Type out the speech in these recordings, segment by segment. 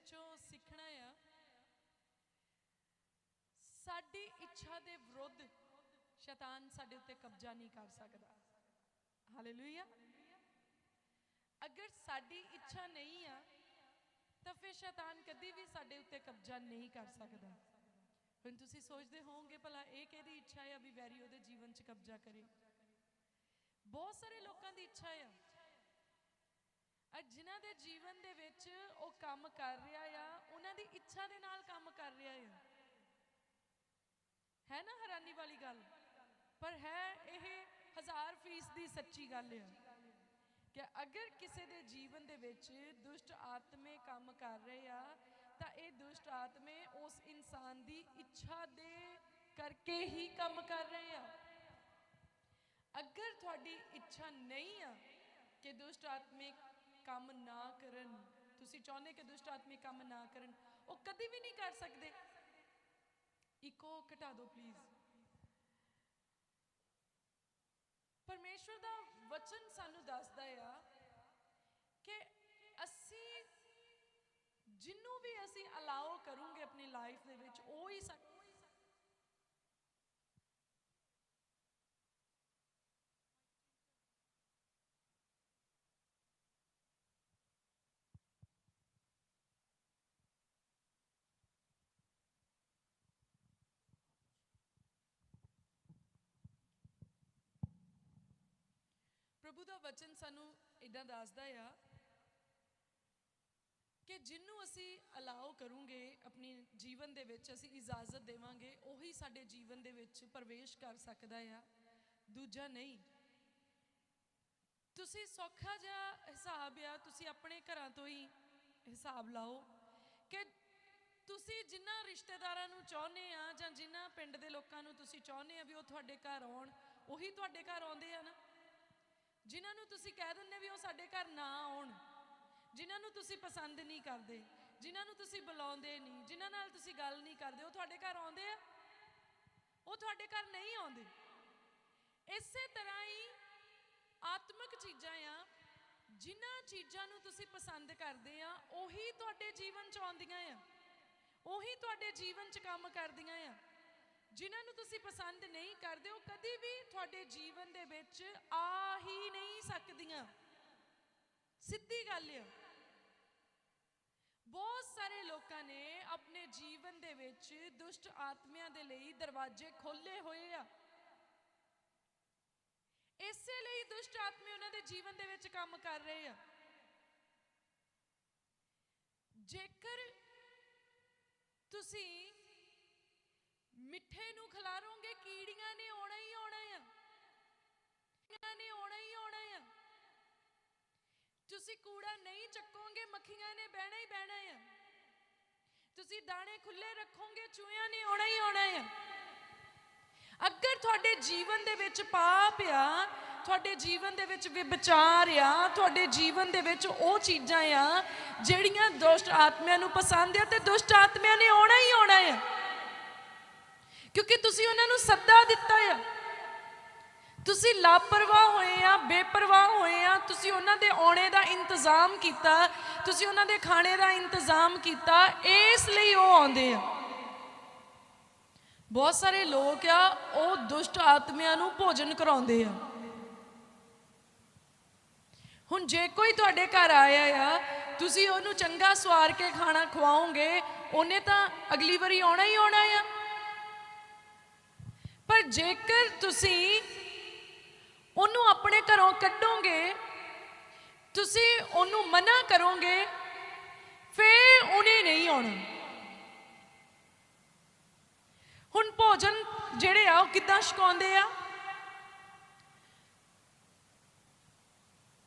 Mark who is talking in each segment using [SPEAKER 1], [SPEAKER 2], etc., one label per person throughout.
[SPEAKER 1] ਵਿੱਚੋਂ ਸਿੱਖਣਾ ਆ, ਸਾਡੀ ਇੱਛਾ ਦੇ ਵਿਰੁੱਧ ਸ਼ੈਤਾਨ ਸਾਡੇ ਉੱਤੇ ਕਬਜ਼ਾ ਨਹੀਂ ਕਰ ਸਕਦਾ। ਹਾਲੇਲੂਇਆ ਅਗਰ ਸਾਡੀ ਇੱਛਾ ਨਹੀਂ ਆ, ਤਾਂ ਫਿਰ ਸ਼ੈਤਾਨ ਕਦੀ ਵੀ ਸਾਡੇ ਉੱਤੇ ਕਬਜ਼ਾ ਨਹੀਂ ਕਰ ਸਕਦਾ। ਹੁਣ ਤੁਸੀਂ ਸੋਚਦੇ ਹੋਵੋਗੇ, ਭਲਾ ਇਹ ਕਿਹਦੀ ਇੱਛਾ ਹੈ ਵੀ ਵੈਰੀ ਉਹਦੇ ਜੀਵਨ 'ਚ ਕਬਜ਼ਾ ਕਰੇ? ਬਹੁਤ ਸਾਰੇ ਲੋਕਾਂ ਦੀ ਇੱਛਾ ਆ। ਅੱਜ ਜਿਨ੍ਹਾਂ ਦੇ ਜੀਵਨ ਦੇ ਵਿੱਚ ਉਹ ਕੰਮ ਕਰ ਰਿਹਾ ਆ, ਉਹਨਾਂ ਦੀ ਇੱਛਾ ਦੇ ਨਾਲ ਕੰਮ ਕਰ ਰਿਹਾ ਆ। ਹੈ ਨਾ ਹੈਰਾਨੀ ਵਾਲੀ ਗੱਲ? ਪਰ ਹੈ ਇਹ ਹਜ਼ਾਰ ਫੀਸਦੀ ਸੱਚੀ ਗੱਲ ਆ ਕਿ ਅਗਰ ਕਿਸੇ ਦੇ ਜੀਵਨ ਦੇ ਵਿੱਚ ਦੁਸ਼ਟ ਆਤਮੇ ਕੰਮ ਕਰ ਰਹੇ ਆ, ਤਾਂ ਇਹ ਦੁਸ਼ਟ ਆਤਮੇ ਉਸ ਇਨਸਾਨ ਦੀ ਇੱਛਾ ਦੇ ਕਰਕੇ ਹੀ ਕੰਮ ਕਰ ਰਹੇ ਆ। ਅਗਰ ਤੁਹਾਡੀ ਇੱਛਾ ਨਹੀਂ ਆ ਕਿ ਦੁਸ਼ਟ ਆਤਮੇ ਕੰਮ ਨਾ ਕਰਨ। ਤੁਸੀਂ ਚਾਹੁੰਦੇ ਕਿ ਦੁਸ਼ਟ ਆਤਮੇ ਕੰਮ ਨਾ ਕਰਨ। ਉਹ ਕਦੀ ਵੀ ਨਹੀਂ ਕਰ ਸਕਦੇ। ਇਕੋ ਘਟਾ ਦਿਓ ਪਲੀਜ਼ ਪਰਮੇਸ਼ਵਰ ਦਾ ਵਚਨ ਸਾਨੂੰ ਦੱਸਦਾ ਆ ਕਿ ਅਸੀਂ ਜਿੰਨੂੰ ਵੀ ਅਸੀਂ ਅਲਾਓ ਕਰੂੰਗੇ ਆਪਣੀ ਲਾਈਫ ਦੇ ਵਿੱਚ, ਉਹ ਹੀ ਸਾ- ਪ੍ਰਭੂ ਦਾ ਵਚਨ ਸਾਨੂੰ ਇਦਾਂ ਦੱਸਦਾ ਆ ਕਿ ਜਿੰਨੂੰ ਅਸੀਂ ਅਲਾਓ ਕਰੂਗੇ ਆਪਣੀ ਜੀਵਨ ਦੇ ਵਿੱਚ, ਅਸੀਂ ਇਜਾਜ਼ਤ ਦੇਵਾਂਗੇ, ਉਹੀ ਸਾਡੇ ਜੀਵਨ ਦੇ ਵਿੱਚ ਪ੍ਰਵੇਸ਼ ਕਰ ਸਕਦਾ ਆ। ਦੂਜਾ ਨਹੀਂ। ਤੁਸੀਂ ਸੌਖਾ ਜਿਹਾ ਹਿਸਾਬ ਆ, ਤੁਸੀਂ ਆਪਣੇ ਘਰਾਂ ਤੋਂ ਹੀ ਹਿਸਾਬ ਲਾਓ ਕਿ ਤੁਸੀਂ ਜਿਨ੍ਹਾਂ ਰਿਸ਼ਤੇਦਾਰਾਂ ਨੂੰ ਚਾਹੁੰਦੇ ਆ ਜਾਂ ਜਿਨ੍ਹਾਂ ਪਿੰਡ ਦੇ ਲੋਕਾਂ ਨੂੰ ਤੁਸੀਂ ਚਾਹੁੰਦੇ ਆ ਵੀ ਉਹ ਤੁਹਾਡੇ ਘਰ ਆਉਣ, ਉਹੀ ਤੁਹਾਡੇ ਘਰ ਆਉਂਦੇ ਆ ਨਾ। ਜਿਨ੍ਹਾਂ ਨੂੰ ਤੁਸੀਂ ਕਹਿ ਦਿੰਦੇ ਵੀ ਉਹ ਸਾਡੇ ਘਰ ਨਾ ਆਉਣ, ਜਿਨ੍ਹਾਂ ਨੂੰ ਤੁਸੀਂ ਪਸੰਦ ਨਹੀਂ ਕਰਦੇ, ਜਿਨ੍ਹਾਂ ਨੂੰ ਤੁਸੀਂ ਬੁਲਾਉਂਦੇ ਨਹੀਂ, ਜਿਨ੍ਹਾਂ ਨਾਲ ਤੁਸੀਂ ਗੱਲ ਨਹੀਂ ਕਰਦੇ, ਉਹ ਤੁਹਾਡੇ ਘਰ ਆਉਂਦੇ ਆ? ਉਹ ਤੁਹਾਡੇ ਘਰ ਨਹੀਂ ਆਉਂਦੇ? ਇਸੇ ਤਰ੍ਹਾਂ ਹੀ ਆਤਮਿਕ ਚੀਜ਼ਾਂ ਆ, ਜਿਨ੍ਹਾਂ ਚੀਜ਼ਾਂ ਨੂੰ ਤੁਸੀਂ ਪਸੰਦ ਕਰਦੇ ਆ, ਉਹੀ ਤੁਹਾਡੇ ਜੀਵਨ 'ਚ ਆਉਂਦੀਆਂ ਆ, ਉਹੀ ਤੁਹਾਡੇ ਜੀਵਨ 'ਚ ਕੰਮ ਕਰਦੀਆਂ ਆ। ਜਿਨ੍ਹਾਂ ਨੂੰ ਤੁਸੀਂ ਪਸੰਦ ਨਹੀਂ ਕਰਦੇ, ਉਹ ਕਦੀ ਵੀ ਤੁਹਾਡੇ ਜੀਵਨ ਦੇ ਵਿੱਚ ਆ ਹੀ ਨਹੀਂ ਸਕਦੀਆਂ। ਸਿੱਧੀ ਗੱਲ ਆ। ਬਹੁਤ ਸਾਰੇ ਲੋਕਾਂ ਨੇ ਆਪਣੇ ਜੀਵਨ ਦੇ ਵਿੱਚ ਦੁਸ਼ਟ ਆਤਮਿਆਂ ਦੇ ਲਈ ਦਰਵਾਜ਼ੇ ਖੋਲੇ ਹੋਏ ਆ। ਇਸੇ ਲਈ ਦੁਸ਼ਟ ਆਤਮੇ ਉਹਨਾਂ ਦੇ ਜੀਵਨ ਦੇ ਵਿੱਚ ਕੰਮ ਕਰ ਰਹੇ ਆ। ਜੇਕਰ ਤੁਸੀਂ ਮਿੱਠੇ ਨੂੰ ਖਿਲਾਰੋਗੇ, ਕੀੜੀਆਂ ਨੇ ਆਉਣਾ ਹੀ ਆਉਣਾ ਆ। ਕੀੜੀਆਂ ਨੇ ਆਉਣਾ ਹੀ ਆਉਣਾ ਆ। ਤੁਸੀਂ ਕੂੜਾ ਨਹੀਂ ਚੱਕੋਗੇ, ਮੱਖੀਆਂ ਨੇ ਬਹਿਣਾ ਹੀ ਬਹਿਣਾ ਆ। ਤੁਸੀਂ ਦਾਣੇ ਖੁੱਲੇ ਰੱਖੋਗੇ, ਚੂਹਿਆਂ ਨੇ ਆਉਣਾ ਹੀ ਆਉਣਾ ਆ। ਅਗਰ ਤੁਹਾਡੇ ਜੀਵਨ ਦੇ ਵਿੱਚ ਪਾਪ ਆ, ਤੁਹਾਡੇ ਜੀਵਨ ਦੇ ਵਿੱਚ ਵਿਚਾਰ ਆ, ਤੁਹਾਡੇ ਜੀਵਨ ਦੇ ਵਿੱਚ ਉਹ ਚੀਜ਼ਾਂ ਆ, ਜਿਹੜੀਆਂ ਦੁਸ਼ਟ ਆਤਮਿਆਂ ਨੂੰ ਪਸੰਦ ਆ, ਤੇ ਦੁਸ਼ਟ ਆਤਮਿਆਂ ਨੇ ਆਉਣਾ ਹੀ ਆਉਣਾ ਆ। ਕਿਉਂਕਿ ਤੁਸੀਂ ਉਹਨਾਂ ਨੂੰ ਸੱਦਾ ਦਿੱਤਾ ਆ। ਤੁਸੀਂ ਲਾਪਰਵਾਹ ਹੋਏ ਆ, ਬੇਪਰਵਾਹ ਹੋਏ ਆ, ਤੁਸੀਂ ਉਹਨਾਂ ਦੇ ਆਉਣੇ ਦਾ ਇੰਤਜ਼ਾਮ ਕੀਤਾ, ਤੁਸੀਂ ਉਹਨਾਂ ਦੇ ਖਾਣੇ ਦਾ ਇੰਤਜ਼ਾਮ ਕੀਤਾ, ਇਸ ਲਈ ਉਹ ਆਉਂਦੇ ਆ। ਬਹੁਤ ਸਾਰੇ ਲੋਕ ਆ, ਉਹ ਦੁਸ਼ਟ ਆਤਮਿਆਂ ਨੂੰ ਭੋਜਨ ਕਰਾਉਂਦੇ ਆ। ਹੁਣ ਜੇ ਕੋਈ ਤੁਹਾਡੇ ਘਰ ਆਇਆ ਆ, ਤੁਸੀਂ ਉਹਨੂੰ ਚੰਗਾ ਸਵਾਰ ਕੇ ਖਾਣਾ ਖਵਾਓਗੇ, ਉਹਨੇ ਤਾਂ ਅਗਲੀ ਵਾਰੀ ਆਉਣਾ ਹੀ ਆਉਣਾ ਆ। ਪਰ ਜੇਕਰ ਤੁਸੀਂ ਉਹਨੂੰ ਆਪਣੇ ਘਰੋਂ ਕੱਢੋਗੇ, ਤੁਸੀਂ ਉਹਨੂੰ ਮਨਾ ਕਰੋਗੇ, ਫੇਰ ਉਹਨੇ ਨਹੀਂ ਆਉਣਾ। ਹੁਣ ਭੋਜਨ ਜਿਹੜੇ ਆ, ਉਹ ਕਿੱਦਾਂ ਛਕਾਉਂਦੇ ਆ?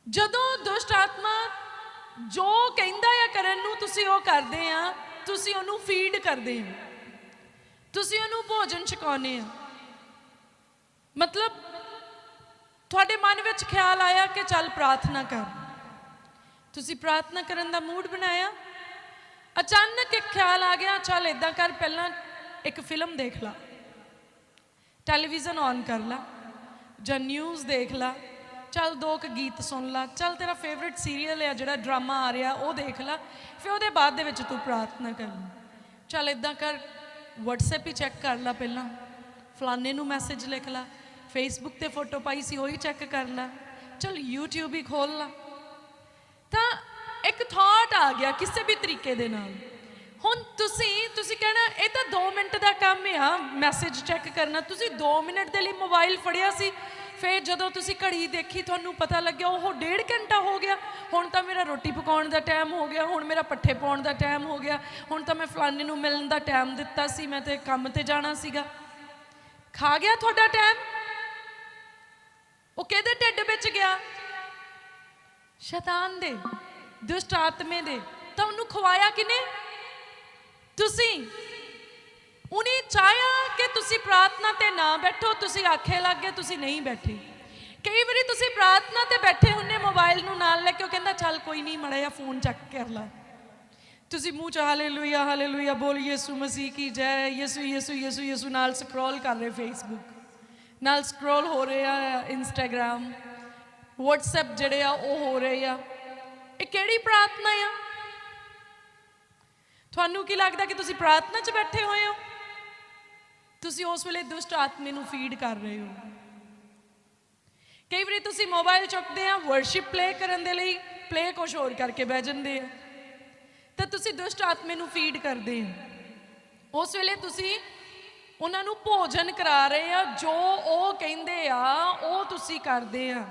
[SPEAKER 1] ਜਦੋਂ ਦੁਸ਼ਟ ਆਤਮਾ ਜੋ ਕਹਿੰਦਾ ਆ ਕਰਨ ਨੂੰ ਤੁਸੀਂ ਉਹ ਕਰਦੇ ਆ, ਤੁਸੀਂ ਉਹਨੂੰ ਫੀਡ ਕਰਦੇ ਹੋ ਤੁਸੀਂ ਉਹਨੂੰ ਭੋਜਨ ਛਕਾਉਂਦੇ ਆ। ਮਤਲਬ ਤੁਹਾਡੇ ਮਨ ਵਿੱਚ ਖਿਆਲ ਆਇਆ ਕਿ ਚੱਲ ਪ੍ਰਾਰਥਨਾ ਕਰ। ਤੁਸੀਂ ਪ੍ਰਾਰਥਨਾ ਕਰਨ ਦਾ ਮੂਡ ਬਣਾਇਆ। ਅਚਾਨਕ ਇੱਕ ਖਿਆਲ ਆ ਗਿਆ, ਚੱਲ ਇਦਾਂ ਕਰ, ਪਹਿਲਾਂ ਇੱਕ ਫਿਲਮ ਦੇਖ ਲਾ। ਟੈਲੀਵਿਜ਼ਨ ਔਨ ਕਰ ਲਾ। ਜਾਂ ਨਿਊਜ਼ ਦੇਖ ਲਾ। ਚੱਲ ਦੋ ਕੁ ਗੀਤ ਸੁਣ ਲਾ। ਚੱਲ ਤੇਰਾ ਫੇਵਰਿਟ ਸੀਰੀਅਲ ਹੈ ਜਿਹੜਾ ਡਰਾਮਾ ਆ ਰਿਹਾ, ਉਹ ਦੇਖ ਲਾ। ਫਿਰ ਉਹਦੇ ਬਾਅਦ ਦੇ ਵਿੱਚ ਤੂੰ ਪ੍ਰਾਰਥਨਾ ਕਰ। ਲੈ ਚੱਲ ਇਦਾਂ ਕਰ, WhatsApp ਹੀ ਚੈੱਕ ਕਰ ਲਾ ਪਹਿਲਾਂ। ਫਲਾਣੇ ਨੂੰ ਮੈਸੇਜ ਲਿਖ ਲਾ। ਫੇਸਬੁੱਕ ਤੇ ਫੋਟੋ ਪਾਈ ਸੀ, ਉਹੀ ਚੈੱਕ ਕਰ ਲਾ ਚੱਲ YouTube ਹੀ ਖੋਲ ਲਾ। ਤਾਂ ਇੱਕ ਥਾਟ ਆ ਗਿਆ ਕਿਸੇ ਵੀ ਤਰੀਕੇ ਦੇ ਨਾਲ। ਹੁਣ ਤੁਸੀਂ ਤੁਸੀਂ ਕਹਿਣਾ, ਇਹ ਤਾਂ 2 ਮਿੰਟ ਦਾ ਕੰਮ ਆ ਮੈਸੇਜ ਚੈੱਕ ਕਰਨਾ। ਤੁਸੀਂ 2 ਮਿੰਟ ਦੇ ਲਈ ਮੋਬਾਈਲ ਫੜਿਆ ਸੀ। ਫਿਰ ਜਦੋਂ ਤੁਸੀਂ ਘੜੀ ਦੇਖੀ, ਤੁਹਾਨੂੰ ਪਤਾ ਲੱਗਿਆ, ਉਹ ਡੇਢ ਘੰਟਾ ਹੋ ਗਿਆ। ਹੁਣ ਤਾਂ ਮੇਰਾ ਰੋਟੀ ਪਕਾਉਣ ਦਾ ਟਾਈਮ ਹੋ ਗਿਆ, ਹੁਣ ਮੇਰਾ ਪੱਠੇ ਪਾਉਣ ਦਾ ਟਾਈਮ ਹੋ ਗਿਆ। ਹੁਣ ਤਾਂ ਮੈਂ ਫਲਾਣੇ ਨੂੰ ਮਿਲਣ ਦਾ ਟਾਈਮ ਦਿੱਤਾ ਸੀ, ਮੈਂ ਤੇ ਕੰਮ ਤੇ ਜਾਣਾ ਸੀਗਾ। ਖਾ ਗਿਆ ਤੁਹਾਡਾ ਟਾਈਮ ਉਹ ਕਿਹਦੇ ਢਿੱਡ ਵਿੱਚ ਗਿਆ? ਸ਼ੈਤਾਨ ਦੇ ਦੁਸ਼ਟ ਆਤਮੇ ਦੇ। ਤਾਂ ਉਹਨੂੰ ਖਵਾਇਆ ਕਿਨੇ? ਤੁਸੀਂ। ਉਹਨੇ ਚਾਹਿਆ ਕਿ ਤੁਸੀਂ ਪ੍ਰਾਰਥਨਾ ਤੇ ਨਾ ਬੈਠੋ, ਤੁਸੀਂ ਆਖੇ ਲੱਗ ਗਏ, ਤੁਸੀਂ ਨਹੀਂ ਬੈਠੇ। ਕਈ ਵਾਰੀ ਤੁਸੀਂ ਪ੍ਰਾਰਥਨਾ ਤੇ ਬੈਠੇ ਹੁੰਨੇ ਮੋਬਾਈਲ ਨੂੰ ਨਾਲ ਲੈ ਕੇ, ਉਹ ਕਹਿੰਦਾ, ਚੱਲ ਕੋਈ ਨਹੀਂ, ਮੜਾ ਜਾਂ ਫੋਨ ਚੱਕ ਕਰ ਲਾ। ਤੁਸੀਂ ਮੂੰਹ ਚ ਹਾਲੇਲੂਇਆ ਹਾਲੇਲੂਇਆ ਬੋਲ, ਯਿਸੂ ਮਸੀਹ ਕੀ ਜੈ, ਯਿਸੂ ਯਿਸੂ ਯਿਸੂ ਯਿਸੂ ਨਾਲ ਸਕਰੋਲ ਕਰ ਰਹੇ ਫੇਸਬੁੱਕ ਨਾਲ ਸਕਰੋਲ ਹੋ ਰਹੇ ਆ ਇੰਸਟਾਗ੍ਰam WhatsApp ਜਿਹੜੇ ਆ ਉਹ ਹੋ ਰਹੇ ਆ। ਇਹ ਕਿਹੜੀ ਪ੍ਰਾਰਥਨਾ ਆ? ਤੁਹਾਨੂੰ ਕੀ ਲੱਗਦਾ ਕਿ ਤੁਸੀਂ ਪ੍ਰਾਰਥਨਾ 'ਚ ਬੈਠੇ ਹੋਏ ਹੋ? ਤੁਸੀਂ ਉਸ ਵੇਲੇ ਦੁਸ਼ਟ ਆਤਮੇ ਨੂੰ ਫੀਡ ਕਰ ਰਹੇ ਹੋ। ਕਈ ਵਾਰੀ ਤੁਸੀਂ ਮੋਬਾਈਲ ਚੁੱਕਦੇ ਆ ਵਰਸ਼ਿਪ ਪਲੇ ਕਰਨ ਦੇ ਲਈ ਪਲੇ ਕੁਛ ਹੋਰ ਕਰਕੇ ਬਹਿ ਜਾਂਦੇ ਆ। ਤਾਂ ਤੁਸੀਂ ਦੁਸ਼ਟ ਆਤਮੇ ਨੂੰ ਫੀਡ ਕਰਦੇ ਹੋ। ਉਸ ਵੇਲੇ ਤੁਸੀਂ ਉਹਨਾਂ ਨੂੰ ਭੋਜਨ ਕਰਾ ਰਹੇ ਆ, ਜੋ ਉਹ ਕਹਿੰਦੇ ਆ, ਉਹ ਤੁਸੀਂ ਕਰਦੇ ਆ।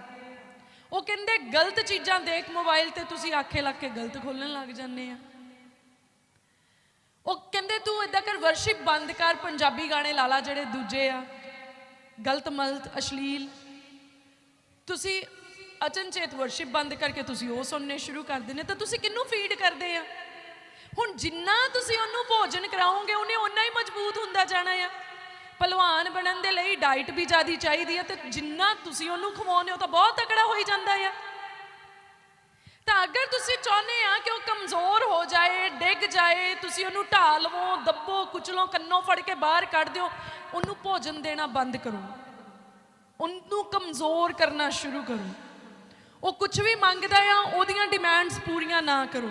[SPEAKER 1] ਉਹ ਕਹਿੰਦੇ, ਗਲਤ ਚੀਜ਼ਾਂ ਦੇਖ ਮੋਬਾਈਲ ਤੇ ਤੁਸੀਂ ਆਖੇ ਲੱਗ ਕੇ ਗਲਤ ਖੋਲਣ ਲੱਗ ਜਾਂਦੇ ਆ। ਉਹ ਕਹਿੰਦੇ, ਤੂੰ ਇਦਾਂ ਕਰ ਵਰਸ਼ਿਪ ਬੰਦ ਕਰ, ਪੰਜਾਬੀ ਗਾਣੇ ਲਾ ਲਾ ਜਿਹੜੇ ਦੂਜੇ ਆ। ਗਲਤ ਮਲਤ, ਅਸ਼ਲੀਲ। ਤੁਸੀਂ ਅਚਨਚੇਤ ਵਰਸ਼ਿਪ ਬੰਦ ਕਰਕੇ ਤੁਸੀਂ ਉਹ ਸੁਣਨੇ ਸ਼ੁਰੂ ਕਰ ਦਿੰਦੇ, ਤਾਂ ਤੁਸੀਂ ਕਿੰਨੂੰ ਫੀਡ ਕਰਦੇ ਆ? ਹੁਣ ਜਿੰਨਾ ਤੁਸੀਂ ਉਹਨੂੰ ਭੋਜਨ ਕਰਾਓਗੇ, ਉਹਨੇ ਓਨਾ ਹੀ ਮਜ਼ਬੂਤ ਹੁੰਦਾ ਜਾਣਾ ਆ। ਪਹਿਲਵਾਨ ਬਣਨ ਦੇ ਲਈ ਡਾਈਟ ਵੀ ਜ਼ਿਆਦੀ ਚਾਹੀਦੀ ਹੈ ਤੇ ਜਿੰਨਾ ਤੁਸੀਂ ਉਹਨੂੰ ਖਵਾਉਂਦੇ ਹੋ ਤਾਂ ਬਹੁਤ ਤਕੜਾ ਹੋਈ ਜਾਂਦਾ ਆ। ਤਾਂ ਅਗਰ ਤੁਸੀਂ ਚਾਹੁੰਦੇ ਆ ਕਿ ਉਹ ਕਮਜ਼ੋਰ ਹੋ ਜਾਏ, ਡਿੱਗ ਜਾਏ, ਤੁਸੀਂ ਉਹਨੂੰ ਢਾ ਲਵੋ ਦੱਬੋ, ਕੁਚਲੋ, ਕੰਨੋਂ ਫੜ ਕੇ ਬਾਹਰ ਕੱਢ ਦਿਓ, ਉਹਨੂੰ ਭੋਜਨ ਦੇਣਾ ਬੰਦ ਕਰੋ। ਉਹਨੂੰ ਕਮਜ਼ੋਰ ਕਰਨਾ ਸ਼ੁਰੂ ਕਰੋ। ਉਹ ਕੁਝ ਵੀ ਮੰਗਦਾ ਆ, ਉਹਦੀਆਂ ਡਿਮਾਂਡਸ ਪੂਰੀਆਂ ਨਾ ਕਰੋ।